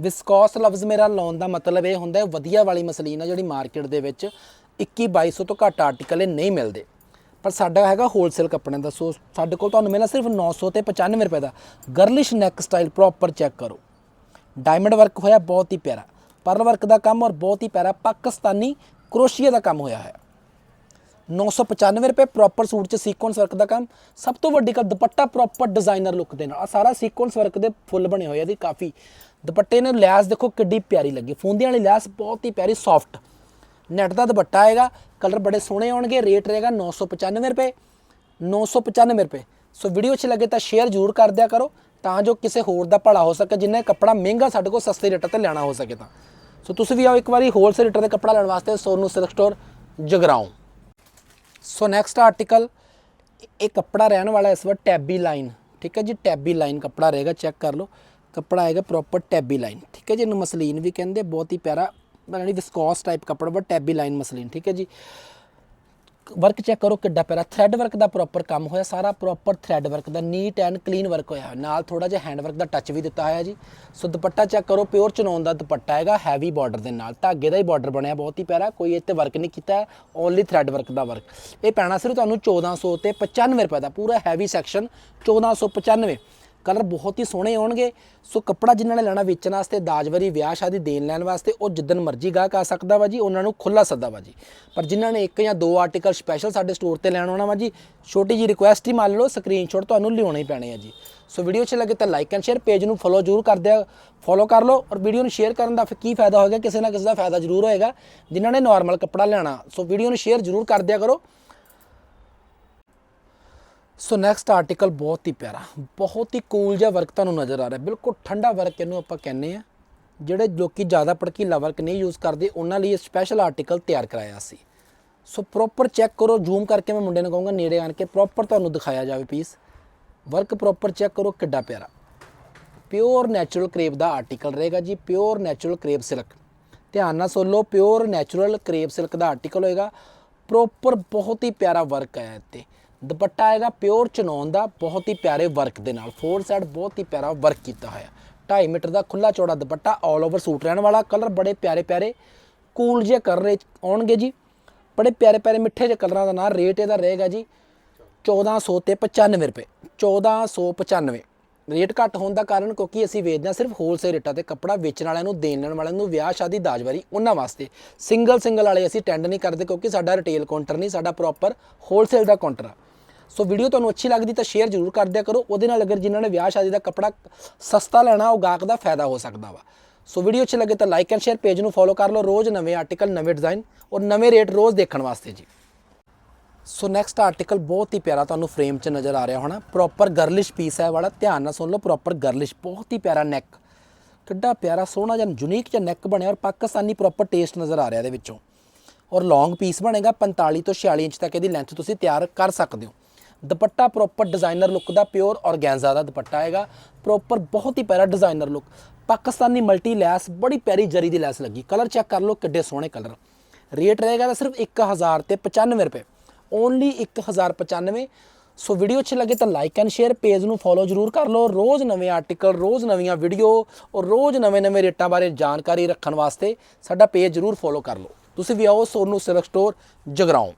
S1: ਵਿਸਕੋਸ ਲਫ਼ਜ਼ ਮੇਰਾ ਲਾਉਣ ਦਾ ਮਤਲਬ ਇਹ ਹੁੰਦਾ ਹੈ, ਵਧੀਆ ਵਾਲੀ ਮਸਲੀਨ ਆ ਜਿਹੜੀ ਮਾਰਕੀਟ ਦੇ ਵਿੱਚ 21 2200 ਤੋਂ ਘੱਟ ਆਰਟੀਕਲ ਇਹ ਨਹੀਂ ਮਿਲਦੇ। ਪਰ ਸਾਡਾ ਹੈਗਾ ਹੋਲਸੇਲ ਕੱਪੜਿਆਂ ਦਾ, ਸੋ ਸਾਡੇ ਕੋਲ ਤੁਹਾਨੂੰ ਮਿਲਣਾ ਸਿਰਫ 900 ਤੇ 95 ਰੁਪਏ ਦਾ। Girlish neck style proper check ਕਰੋ। ਡਾਇਮੰਡ ਵਰਕ ਹੋਇਆ, ਬਹੁਤ ਹੀ ਪਿਆਰਾ। ਪਰਲ ਵਰਕ ਦਾ ਕੰਮ ਔਰ ਬਹੁਤ ਹੀ ਪਿਆਰਾ ਪਾਕਿਸਤਾਨੀ ਕਰੋਸ਼ੀਆ ਦਾ ਕੰਮ ਹੋਇਆ ਹੈ। 995 ਰੁਪਏ ਪ੍ਰੋਪਰ ਸੂਟ 'ਚ ਸੀਕੁਐਂਸ ਵਰਕ ਦਾ ਕੰਮ। ਸਭ ਤੋਂ ਵੱਡੀ ਗੱਲ, ਦੁਪੱਟਾ ਪ੍ਰੋਪਰ ਡਿਜ਼ਾਈਨਰ ਲੁੱਕ ਦੇ ਨਾਲ। ਆ ਸਾਰਾ ਸੀਕੁਐਂਸ ਵਰਕ ਦੇ ਫੁੱਲ ਬਣੇ ਹੋਏ ਆ ਇਹਦੀ ਕਾਫੀ। ਦੁਪੱਟੇ ਨੂੰ ਲੈਸ ਦੇਖੋ ਕਿੱਡੀ ਪਿਆਰੀ ਲੱਗੀ। ਫੂੰਦੀਆਂ ਵਾਲੀ ਲੈਸ ਬਹੁਤ ਹੀ ਪਿਆਰੀ ਸੌਫਟ ਨੈਟ ਦਾ ਦੁਪੱਟਾ ਆਏਗਾ ਕਲਰ ਬੜੇ ਸੋਹਣੇ ਆਉਣਗੇ ਰੇਟ ਰਹੇਗਾ 995 ਰੁਪਏ। 995 ਰੁਪਏ। ਸੋ ਵੀਡੀਓ ਅੱਛੀ ਲੱਗੇ ਤਾਂ ਸ਼ੇਅਰ ਜ਼ਰੂਰ ਕਰ ਦਿਆ ਕਰੋ, ਤਾਂ ਜੋ ਕਿਸੇ ਹੋਰ ਦਾ ਭਲਾ ਹੋ ਸਕੇ, ਜਿੰਨੇ ਕੱਪੜਾ ਮਹਿੰਗਾ ਸਾਡੇ ਕੋਲ ਸਸਤੇ ਰੇਟਾਂ ਤੇ ਲੈਣਾ ਹੋ ਸਕੇ ਤਾਂ। ਸੋ ਤੁਸੀਂ ਵੀ ਆਓ ਇੱਕ ਵਾਰੀ ਹੋਲਸੇਲ ਰੇਟਾਂ ਤੇ ਕੱਪੜਾ ਲੈਣ ਵਾਸਤੇ, Sonu silk store Jagraon. So next article ਇਹ ਕੱਪੜਾ ਰਹਿਣ ਵਾਲਾ ਇਸ ਵਾਰ ਟੈਬੀ ਲਾਈਨ ਠੀਕ ਹੈ ਜੀ ਟੈਬੀ ਲਾਈਨ ਕੱਪੜਾ ਰਹੇਗਾ ਚੈੱਕ ਕਰ ਲਓ। ਕੱਪੜਾ ਆਏਗਾ ਪ੍ਰੋਪਰ ਟੈਬੀ ਲਾਈਨ ਠੀਕ ਹੈ ਜੀ, ਇਹਨੂੰ ਮਸਲੀਨ ਵੀ ਕਹਿੰਦੇ, ਬਹੁਤ ਹੀ ਪਿਆਰਾ ਯਾਨੀ ਵਿਸਕੋਸ ਟਾਈਪ ਕੱਪੜਾ ਬਟ ਟੈਬੀ ਲਾਈਨ ਮਸਲੀਨ। ਠੀਕ ਹੈ ਜੀ। ਵਰਕ ਚੈੱਕ ਕਰੋ ਕਿੱਡਾ ਪਿਆਰਾ। ਥ੍ਰੈਡ ਵਰਕ ਦਾ ਪ੍ਰੋਪਰ ਕੰਮ ਹੋਇਆ, ਸਾਰਾ ਪ੍ਰੋਪਰ ਥ੍ਰੈਡ ਵਰਕ ਦਾ ਨੀਟ ਐਂਡ ਕਲੀਨ ਵਰਕ ਹੋਇਆ। ਨਾਲ ਥੋੜਾ ਜਿਹਾ ਹੈਂਡ ਵਰਕ ਦਾ ਟੱਚ ਵੀ ਦਿੱਤਾ ਹੋਇਆ ਜੀ। ਸੋ ਦੁਪੱਟਾ ਚੈੱਕ ਕਰੋ ਪਿਓਰ ਚਨੌਨ ਦਾ ਦੁਪੱਟਾ ਹੈਗਾ ਹੈਵੀ ਬਾਰਡਰ ਦੇ ਨਾਲ। ਧਾਗੇ ਦਾ ਹੀ ਬਾਰਡਰ ਬਣਿਆ, ਬਹੁਤ ਹੀ ਪਿਆਰਾ। ਕੋਈ ਇੱਥੇ ਵਰਕ ਨਹੀਂ ਕੀਤਾ ਓਨਲੀ ਥ੍ਰੈਡ ਵਰਕ ਦਾ ਵਰਕ ਇਹ ਪੈਣਾ ਸਿਰਫ ਤੁਹਾਨੂੰ 1400 ਤੇ 95 ਰੁਪਏ ਦਾ, ਪੂਰਾ ਹੈਵੀ ਸੈਕਸ਼ਨ 1495 ਕਲਰ ਬਹੁਤ ਹੀ ਸੋਹਣੇ ਆਉਣਗੇ। ਸੋ ਕੱਪੜਾ ਜਿਨ੍ਹਾਂ ਨੇ ਲੈਣਾ ਵੇਚਣ ਵਾਸਤੇ, ਦਾਜਵਰੀ, ਵਿਆਹ, ਸ਼ਾਦੀ ਦੇਣ ਲੈਣ ਵਾਸਤੇ, ਉਹ ਜਿੱਦਨ ਮਰਜ਼ੀ ਗਾਹਕ ਆ ਸਕਦਾ ਵਾ ਜੀ, ਉਹਨਾਂ ਨੂੰ ਖੁੱਲਾ ਸੱਦਾ ਵਾ ਜੀ। ਪਰ ਜਿਨ੍ਹਾਂ ਨੇ ਇੱਕ ਜਾਂ ਦੋ ਆਰਟੀਕਲ ਸਪੈਸ਼ਲ ਸਾਡੇ ਸਟੋਰ ਤੇ ਲੈਣ ਆਉਣਾ ਵਾ ਜੀ, ਛੋਟੀ ਜੀ ਰਿਕੁਐਸਟ ਹੀ ਮੰਨ ਲਓ ਸਕਰੀਨਸ਼ਾਟ ਤੁਹਾਨੂੰ ਲਿਆਉਣੇ ਹੀ ਪੈਣੇ ਆ ਜੀ। ਸੋ ਵੀਡੀਓ ਅੱਛੀ ਲੱਗੇ ਤਾਂ ਲਾਈਕ ਐਂਡ ਸ਼ੇਅਰ ਪੇਜ ਨੂੰ ਫੋਲੋ ਜ਼ਰੂਰ ਕਰ ਦਿਆ ਫੋਲੋ ਕਰ ਲਓ ਔਰ ਵੀਡੀਓ ਨੂੰ ਸ਼ੇਅਰ ਕਰਨ ਦਾ ਫਿਰ ਕੀ ਫਾਇਦਾ ਹੋਏਗਾ, ਕਿਸੇ ਨਾ ਕਿਸੇ ਦਾ ਫਾਇਦਾ ਜ਼ਰੂਰ ਹੋਏਗਾ, ਜਿਨ੍ਹਾਂ ਨੇ ਨਾਰਮਲ ਕੱਪੜਾ ਲੈਣਾ। ਸੋ ਵੀਡੀਓ ਨੂੰ ਸ਼ੇਅਰ ਜ਼ਰੂਰ ਕਰ ਦਿਆ ਕਰੋ। ਸੋ ਨੈਕਸਟ ਆਰਟੀਕਲ ਬਹੁਤ ਹੀ ਪਿਆਰਾ, ਬਹੁਤ ਹੀ ਕੂਲ ਜਿਹਾ ਵਰਕ ਤੁਹਾਨੂੰ ਨਜ਼ਰ ਆ ਰਿਹਾ, ਬਿਲਕੁਲ ਠੰਡਾ ਵਰਕ ਇਹਨੂੰ ਆਪਾਂ ਕਹਿੰਦੇ ਆ ਜਿਹੜੇ ਲੋਕੀ ਜ਼ਿਆਦਾ ਭੜਕੀਲਾ ਵਰਕ ਨਹੀਂ ਯੂਜ਼ ਕਰਦੇ, ਉਹਨਾਂ ਲਈ ਸਪੈਸ਼ਲ ਆਰਟੀਕਲ ਤਿਆਰ ਕਰਾਇਆ ਸੀ। ਸੋ ਪ੍ਰੋਪਰ ਚੈੱਕ ਕਰੋ ਜ਼ੂਮ ਕਰਕੇ ਮੈਂ ਮੁੰਡੇ ਨੂੰ ਕਹੂੰਗਾ, ਨੇੜੇ ਆਣ ਕੇ ਪ੍ਰੋਪਰ ਤੁਹਾਨੂੰ ਦਿਖਾਇਆ ਜਾਵੇ ਪੀਸ ਵਰਕ ਪ੍ਰੋਪਰ ਚੈੱਕ ਕਰੋ, ਕਿੱਡਾ ਪਿਆਰਾ। ਪਿਓਰ ਨੈਚੁਰਲ ਕਰੇਪ ਦਾ ਆਰਟੀਕਲ ਰਹੇਗਾ ਜੀ ਪਿਓਰ ਨੈਚੁਰਲ ਕਰੇਪ ਸਿਲਕ ਧਿਆਨ ਨਾਲ ਸੁਣ ਲਓ ਪਿਓਰ ਨੈਚੁਰਲ ਕਰੇਪ ਸਿਲਕ ਦਾ ਆਰਟੀਕਲ ਹੋਏਗਾ। ਪ੍ਰੋਪਰ ਬਹੁਤ ਹੀ ਪਿਆਰਾ ਵਰਕ ਆਇਆ ਇੱਥੇ। ਦੁਪੱਟਾ ਆਏਗਾ ਪਿਓਰ ਚਨੌਨ ਦਾ ਬਹੁਤ ਹੀ ਪਿਆਰੇ ਵਰਕ ਦੇ ਨਾਲ ਫੋਰ ਸਾਈਡ ਬਹੁਤ ਹੀ ਪਿਆਰਾ ਵਰਕ ਕੀਤਾ ਹੋਇਆ। 2.5 ਮੀਟਰ ਦਾ ਖੁੱਲਾ ਚੌੜਾ ਦੁਪੱਟਾ ਆਲ ਓਵਰ ਸੂਟ ਰਹਿਣ ਵਾਲਾ ਕਲਰ ਬੜੇ ਪਿਆਰੇ ਪਿਆਰੇ ਕੂਲ ਜਿਹੇ ਕਰ ਰਹੇ ਆਉਣਗੇ ਜੀ। ਬੜੇ ਪਿਆਰੇ ਪਿਆਰੇ ਮਿੱਠੇ ਜਿਹੇ ਕਲਰਾਂ ਦਾ ਨਾਲ ਰੇਟ ਇਹਦਾ ਰਹੇਗਾ ਜੀ 1400 ਤੇ 95 ਰੁਪਏ 1495 ਰੇਟ ਘੱਟ ਹੋਣ ਦਾ ਕਾਰਨ ਕਿਉਂਕਿ ਅਸੀਂ ਵੇਚਦੇ ਹਾਂ ਸਿਰਫ ਹੋਲਸੇਲ ਰੇਟਾਂ ਤੇ ਕੱਪੜਾ ਵੇਚਣ ਵਾਲਿਆਂ ਨੂੰ, ਦੇਣ ਲੈਣ ਵਾਲਿਆਂ ਨੂੰ, ਵਿਆਹ, ਸ਼ਾਦੀ, ਦਾਜਵਾਰੀ, ਉਹਨਾਂ ਵਾਸਤੇ। ਸਿੰਗਲ ਸਿੰਗਲ ਵਾਲੇ ਅਸੀਂ ਟੈਂਡ ਨਹੀਂ ਕਰਦੇ ਕਿਉਂਕਿ ਸਾਡਾ ਰਿਟੇਲ ਕਾਊਂਟਰ ਨਹੀਂ, ਸਾਡਾ ਪ੍ਰੋਪਰ ਹੋਲਸੇਲ ਦਾ ਕਾਊਂਟਰ ਆ। ਸੋ ਵੀਡੀਓ ਤੁਹਾਨੂੰ ਅੱਛੀ ਲੱਗਦੀ ਤਾਂ ਸ਼ੇਅਰ ਜ਼ਰੂਰ ਕਰ ਦਿਆ ਕਰੋ। ਉਹਦੇ ਨਾਲ ਅਗਰ ਜਿਨ੍ਹਾਂ ਨੇ ਵਿਆਹ ਸ਼ਾਦੀ ਦਾ ਕੱਪੜਾ ਸਸਤਾ ਲੈਣਾ, ਉਹ ਗਾਹਕ ਦਾ ਫਾਇਦਾ ਹੋ ਸਕਦਾ ਵਾ। ਸੋ ਵੀਡੀਓ ਅੱਛੀ ਲੱਗੇ ਤਾਂ ਲਾਈਕ ਐਂਡ ਸ਼ੇਅਰ ਪੇਜ ਨੂੰ ਫੋਲੋ ਕਰ ਲਓ। ਰੋਜ਼ ਨਵੇਂ ਆਰਟੀਕਲ ਨਵੇਂ ਡਿਜ਼ਾਈਨ ਔਰ ਨਵੇਂ ਰੇਟ ਰੋਜ਼ ਦੇਖਣ ਵਾਸਤੇ ਜੀ। ਸੋ ਨੈਕਸਟ ਆਰਟੀਕਲ ਬਹੁਤ ਹੀ ਪਿਆਰਾ ਤੁਹਾਨੂੰ ਫਰੇਮ 'ਚ ਨਜ਼ਰ ਆ ਰਿਹਾ ਹੋਣਾ। ਪ੍ਰੋਪਰ ਗਰਲਿਸ਼ ਪੀਸ ਹੈ ਵਾਲਾ। ਧਿਆਨ ਨਾਲ ਸੁਣ ਲਓ ਪ੍ਰੋਪਰ ਗਰਲਿਸ਼ ਬਹੁਤ ਹੀ ਪਿਆਰਾ ਨੈਕ ਕਿੱਡਾ ਪਿਆਰਾ, ਸੋਹਣਾ ਜਿਹਾ ਯੂਨੀਕ ਜਿਹਾ ਨੈਕ ਬਣਿਆ ਔਰ ਪਾਕਿਸਤਾਨੀ ਪ੍ਰੋਪਰ ਟੇਸਟ ਨਜ਼ਰ ਆ ਰਿਹਾ ਇਹਦੇ ਵਿੱਚੋਂ। ਔਰ ਲੌਂਗ ਪੀਸ ਬਣੇਗਾ 45 ਤੋਂ 46 ਇੰਚ ਤੱਕ ਇਹਦੀ ਲੈਂਥ ਤੁਸੀਂ ਤਿਆਰ ਕਰ ਸਕਦੇ ਹੋ। ਦੁਪੱਟਾ ਪ੍ਰੋਪਰ ਡਿਜ਼ਾਈਨਰ ਲੁੱਕ ਦਾ ਪਿਓਰ ਔਰਗੈਂਜ਼ਾ ਦਾ ਦੁਪੱਟਾ ਹੈਗਾ ਪ੍ਰੋਪਰ ਬਹੁਤ ਹੀ ਪਿਆਰਾ designer look Pakistani multi lace, ਬੜੀ ਪਿਆਰੀ ਜਰੀ ਦੀ ਲੈਸ ਲੱਗੀ। ਕਲਰ ਚੈੱਕ ਕਰ ਲਓ, ਕਿੱਡੇ ਸੋਹਣੇ ਕਲਰ ਰੇਟ ਰਹੇਗਾ ਤਾਂ ਸਿਰਫ 1000 ਤੇ 95 ਰੁਪਏ। ਓਨਲੀ 1095 ਸੋ ਵੀਡੀਓ ਅੱਛੀ ਲੱਗੇ ਤਾਂ ਲਾਈਕ ਐਂਡ ਸ਼ੇਅਰ ਪੇਜ ਨੂੰ ਫੋਲੋ ਜਰੂਰ ਕਰ ਲਓ। ਰੋਜ਼ ਨਵੇਂ ਆਰਟੀਕਲ ਰੋਜ਼ ਨਵੀਆਂ ਵੀਡੀਓ ਔਰ ਰੋਜ਼ ਨਵੇਂ-ਨਵੇਂ ਰੇਟਾਂ ਬਾਰੇ ਜਾਣਕਾਰੀ ਰੱਖਣ ਵਾਸਤੇ ਸਾਡਾ ਪੇਜ ਜਰੂਰ ਫੋਲੋ ਕਰ ਲਓ। ਤੁਸੀਂ ਵੀ ਆਓ Sonu silk store Jagraon.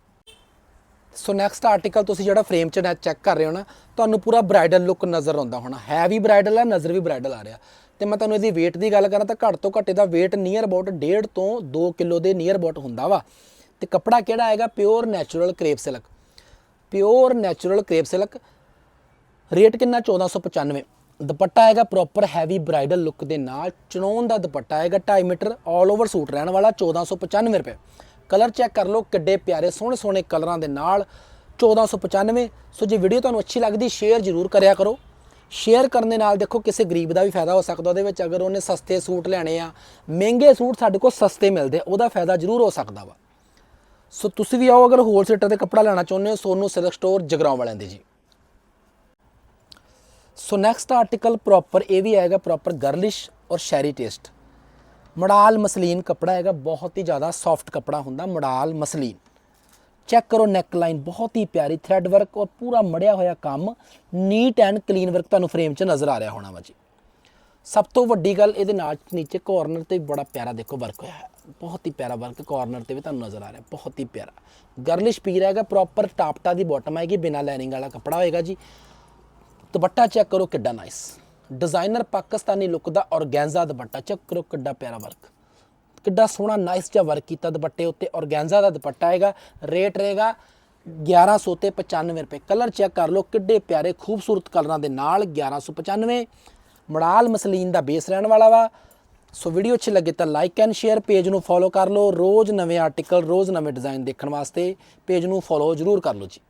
S1: So next article ਤੁਸੀਂ ਜਿਹੜਾ ਫਰੇਮ 'ਚ ਚੈੱਕ ਕਰ ਰਹੇ ਹੋ ਨਾ, ਤੁਹਾਨੂੰ ਪੂਰਾ ਬ੍ਰਾਈਡਲ ਲੁੱਕ ਨਜ਼ਰ ਆਉਂਦਾ ਹੋਣਾ। ਹੈ ਵੀ ਬ੍ਰਾਈਡਲ ਹੈ ਨਜ਼ਰ ਵੀ ਬ੍ਰਾਈਡਲ ਆ ਰਿਹਾ। ਤੇ ਮੈਂ ਤੁਹਾਨੂੰ ਇਹਦੀ weight ਦੀ ਗੱਲ ਕਰਾਂ ਤਾਂ ਘੱਟ ਤੋਂ ਘੱਟ ਇਹਦਾ weight ਨੀਅਰ ਅਬਾਊਟ 1.5 ਤੋਂ 2 ਕਿਲੋ ਦੇ ਨੀਅਰ ਅਬਾਊਟ ਹੁੰਦਾ ਵਾ। ਤੇ ਕੱਪੜਾ ਕਿਹੜਾ ਆਏਗਾ? Pure natural crepe silk pure natural crepe silk rate ਕਿੰਨਾ? 1495 ਦੁਪੱਟਾ ਆਏਗਾ ਪ੍ਰੋਪਰ ਹੈਵੀ ਬ੍ਰਾਈਡਲ ਲੁੱਕ ਦੇ ਨਾਲ। ਚਨੌਨ ਦਾ ਦੁਪੱਟਾ ਆਏਗਾ 2.5 ਮੀਟਰ। ਆਲ ਓਵਰ ਸੂਟ ਰਹਿਣ ਵਾਲਾ 1495 ਰੁਪਏ। ਕਲਰ ਚੈੱਕ ਕਰ ਲਓ ਕਿੱਡੇ ਪਿਆਰੇ ਸੋਹਣੇ ਸੋਹਣੇ ਕਲਰਾਂ ਦੇ ਨਾਲ। 1495 ਸੋ ਜੇ ਵੀਡੀਓ ਤੁਹਾਨੂੰ ਅੱਛੀ ਲੱਗਦੀ ਸ਼ੇਅਰ ਜ਼ਰੂਰ ਕਰਿਆ ਕਰੋ। ਸ਼ੇਅਰ ਕਰਨ ਦੇ ਨਾਲ ਦੇਖੋ ਕਿਸੇ ਗਰੀਬ ਦਾ ਵੀ ਫਾਇਦਾ ਹੋ ਸਕਦਾ ਉਹਦੇ ਵਿੱਚ ਅਗਰ ਉਹਨੇ ਸਸਤੇ ਸੂਟ ਲੈਣੇ ਆ ਮਹਿੰਗੇ ਸੂਟ ਸਾਡੇ ਕੋਲ ਸਸਤੇ ਮਿਲਦੇ ਆ, ਉਹਦਾ ਫਾਇਦਾ ਜ਼ਰੂਰ ਹੋ ਸਕਦਾ ਵਾ। ਸੋ ਤੁਸੀਂ ਵੀ ਆਓ ਅਗਰ ਹੋਲਸੇਲ ਤੇ ਕੱਪੜਾ ਲੈਣਾ ਚਾਹੁੰਦੇ ਹੋ ਸੋਨੂ ਸਿਲਕ ਸਟੋਰ ਜਗਰਾਉਂ ਵਾਲਿਆਂ ਦੇ ਜੀ। ਸੋ ਨੈਕਸਟ ਆਰਟੀਕਲ ਪ੍ਰੋਪਰ ਇਹ ਵੀ ਆਏਗਾ ਪ੍ਰੋਪਰ ਗਰਲਿਸ਼ ਔਰ ਸ਼ੈਰੀ ਟੇਸਟ ਮੜਾਲ ਮਸਲੀਨ ਕੱਪੜਾ ਹੈਗਾ, ਬਹੁਤ ਹੀ ਜ਼ਿਆਦਾ ਸੌਫਟ ਕੱਪੜਾ ਹੁੰਦਾ, ਮੜਾਲ ਮਸਲੀਨ। ਚੈੱਕ ਕਰੋ ਨੈਕ ਲਾਈਨ ਬਹੁਤ ਹੀ ਪਿਆਰੀ ਥ੍ਰੈਡ ਵਰਕ ਔਰ ਪੂਰਾ ਮੜਿਆ ਹੋਇਆ ਕੰਮ ਨੀਟ ਐਂਡ ਕਲੀਨ ਵਰਕ ਤੁਹਾਨੂੰ ਫਰੇਮ 'ਚ ਨਜ਼ਰ ਆ ਰਿਹਾ ਹੋਣਾ ਵਾ ਜੀ। ਸਭ ਤੋਂ ਵੱਡੀ ਗੱਲ ਇਹਦੇ ਨਾਲ ਨੀਚੇ ਕਾਰਨਰ ਤੇ ਵੀ ਬੜਾ ਪਿਆਰਾ ਦੇਖੋ ਵਰਕ ਹੋਇਆ ਹੈ। ਬਹੁਤ ਹੀ ਪਿਆਰਾ ਵਰਕ ਕਾਰਨਰ ਤੇ ਵੀ ਤੁਹਾਨੂੰ ਨਜ਼ਰ ਆ ਰਿਹਾ, ਬਹੁਤ ਹੀ ਪਿਆਰਾ। ਗਰਲਿਸ਼ ਪੀਰ ਹੈਗਾ ਪ੍ਰੋਪਰ ਟਾਪਟਾ ਦੀ ਬਾਟਮ ਆਏਗੀ, ਬਿਨਾ ਲਾਈਨਿੰਗ ਵਾਲਾ ਕੱਪੜਾ ਹੋਏਗਾ ਜੀ। ਦੁਪੱਟਾ ਚੈੱਕ ਕਰੋ ਕਿੱਡਾ ਨਾਈਸ ਡਿਜ਼ਾਈਨਰ ਪਾਕਿਸਤਾਨੀ ਲੁੱਕ ਦਾ ਔਰਗੈਂਜ਼ਾ ਦੁਪੱਟਾ। ਚੈੱਕ ਕਰੋ ਕਿੱਡਾ ਪਿਆਰਾ ਵਰਕ। ਕਿੱਡਾ ਸੋਹਣਾ ਨਾਈਸ ਜਿਹਾ ਵਰਕ ਕੀਤਾ ਦੁਪੱਟੇ ਉੱਤੇ। ਔਰਗੈਂਜ਼ਾ ਦਾ ਦੁਪੱਟਾ ਹੈਗਾ ਰੇਟ ਰਹੇਗਾ 1100 ਤੇ 95 ਰੁਪਏ। ਕਲਰ ਚੈੱਕ ਕਰ ਲਓ, ਕਿੱਡੇ ਪਿਆਰੇ, ਖੂਬਸੂਰਤ ਕਲਰਾਂ ਦੇ ਨਾਲ 1195 ਮੜਾਲ ਮਸਲੀਨ ਦਾ ਬੇਸ ਰਹਿਣ ਵਾਲਾ ਵਾ। ਸੋ ਵੀਡੀਓ ਅੱਛੀ ਲੱਗੇ ਤਾਂ ਲਾਈਕ ਐਂਡ ਸ਼ੇਅਰ ਪੇਜ ਨੂੰ ਫੋਲੋ ਕਰ ਲਓ। ਰੋਜ਼ ਨਵੇਂ ਆਰਟੀਕਲ ਰੋਜ਼ ਨਵੇਂ ਡਿਜ਼ਾਈਨ ਦੇਖਣ ਵਾਸਤੇ ਪੇਜ ਨੂੰ ਫੋਲੋ ਜ਼ਰੂਰ ਕਰ ਲਓ ਜੀ।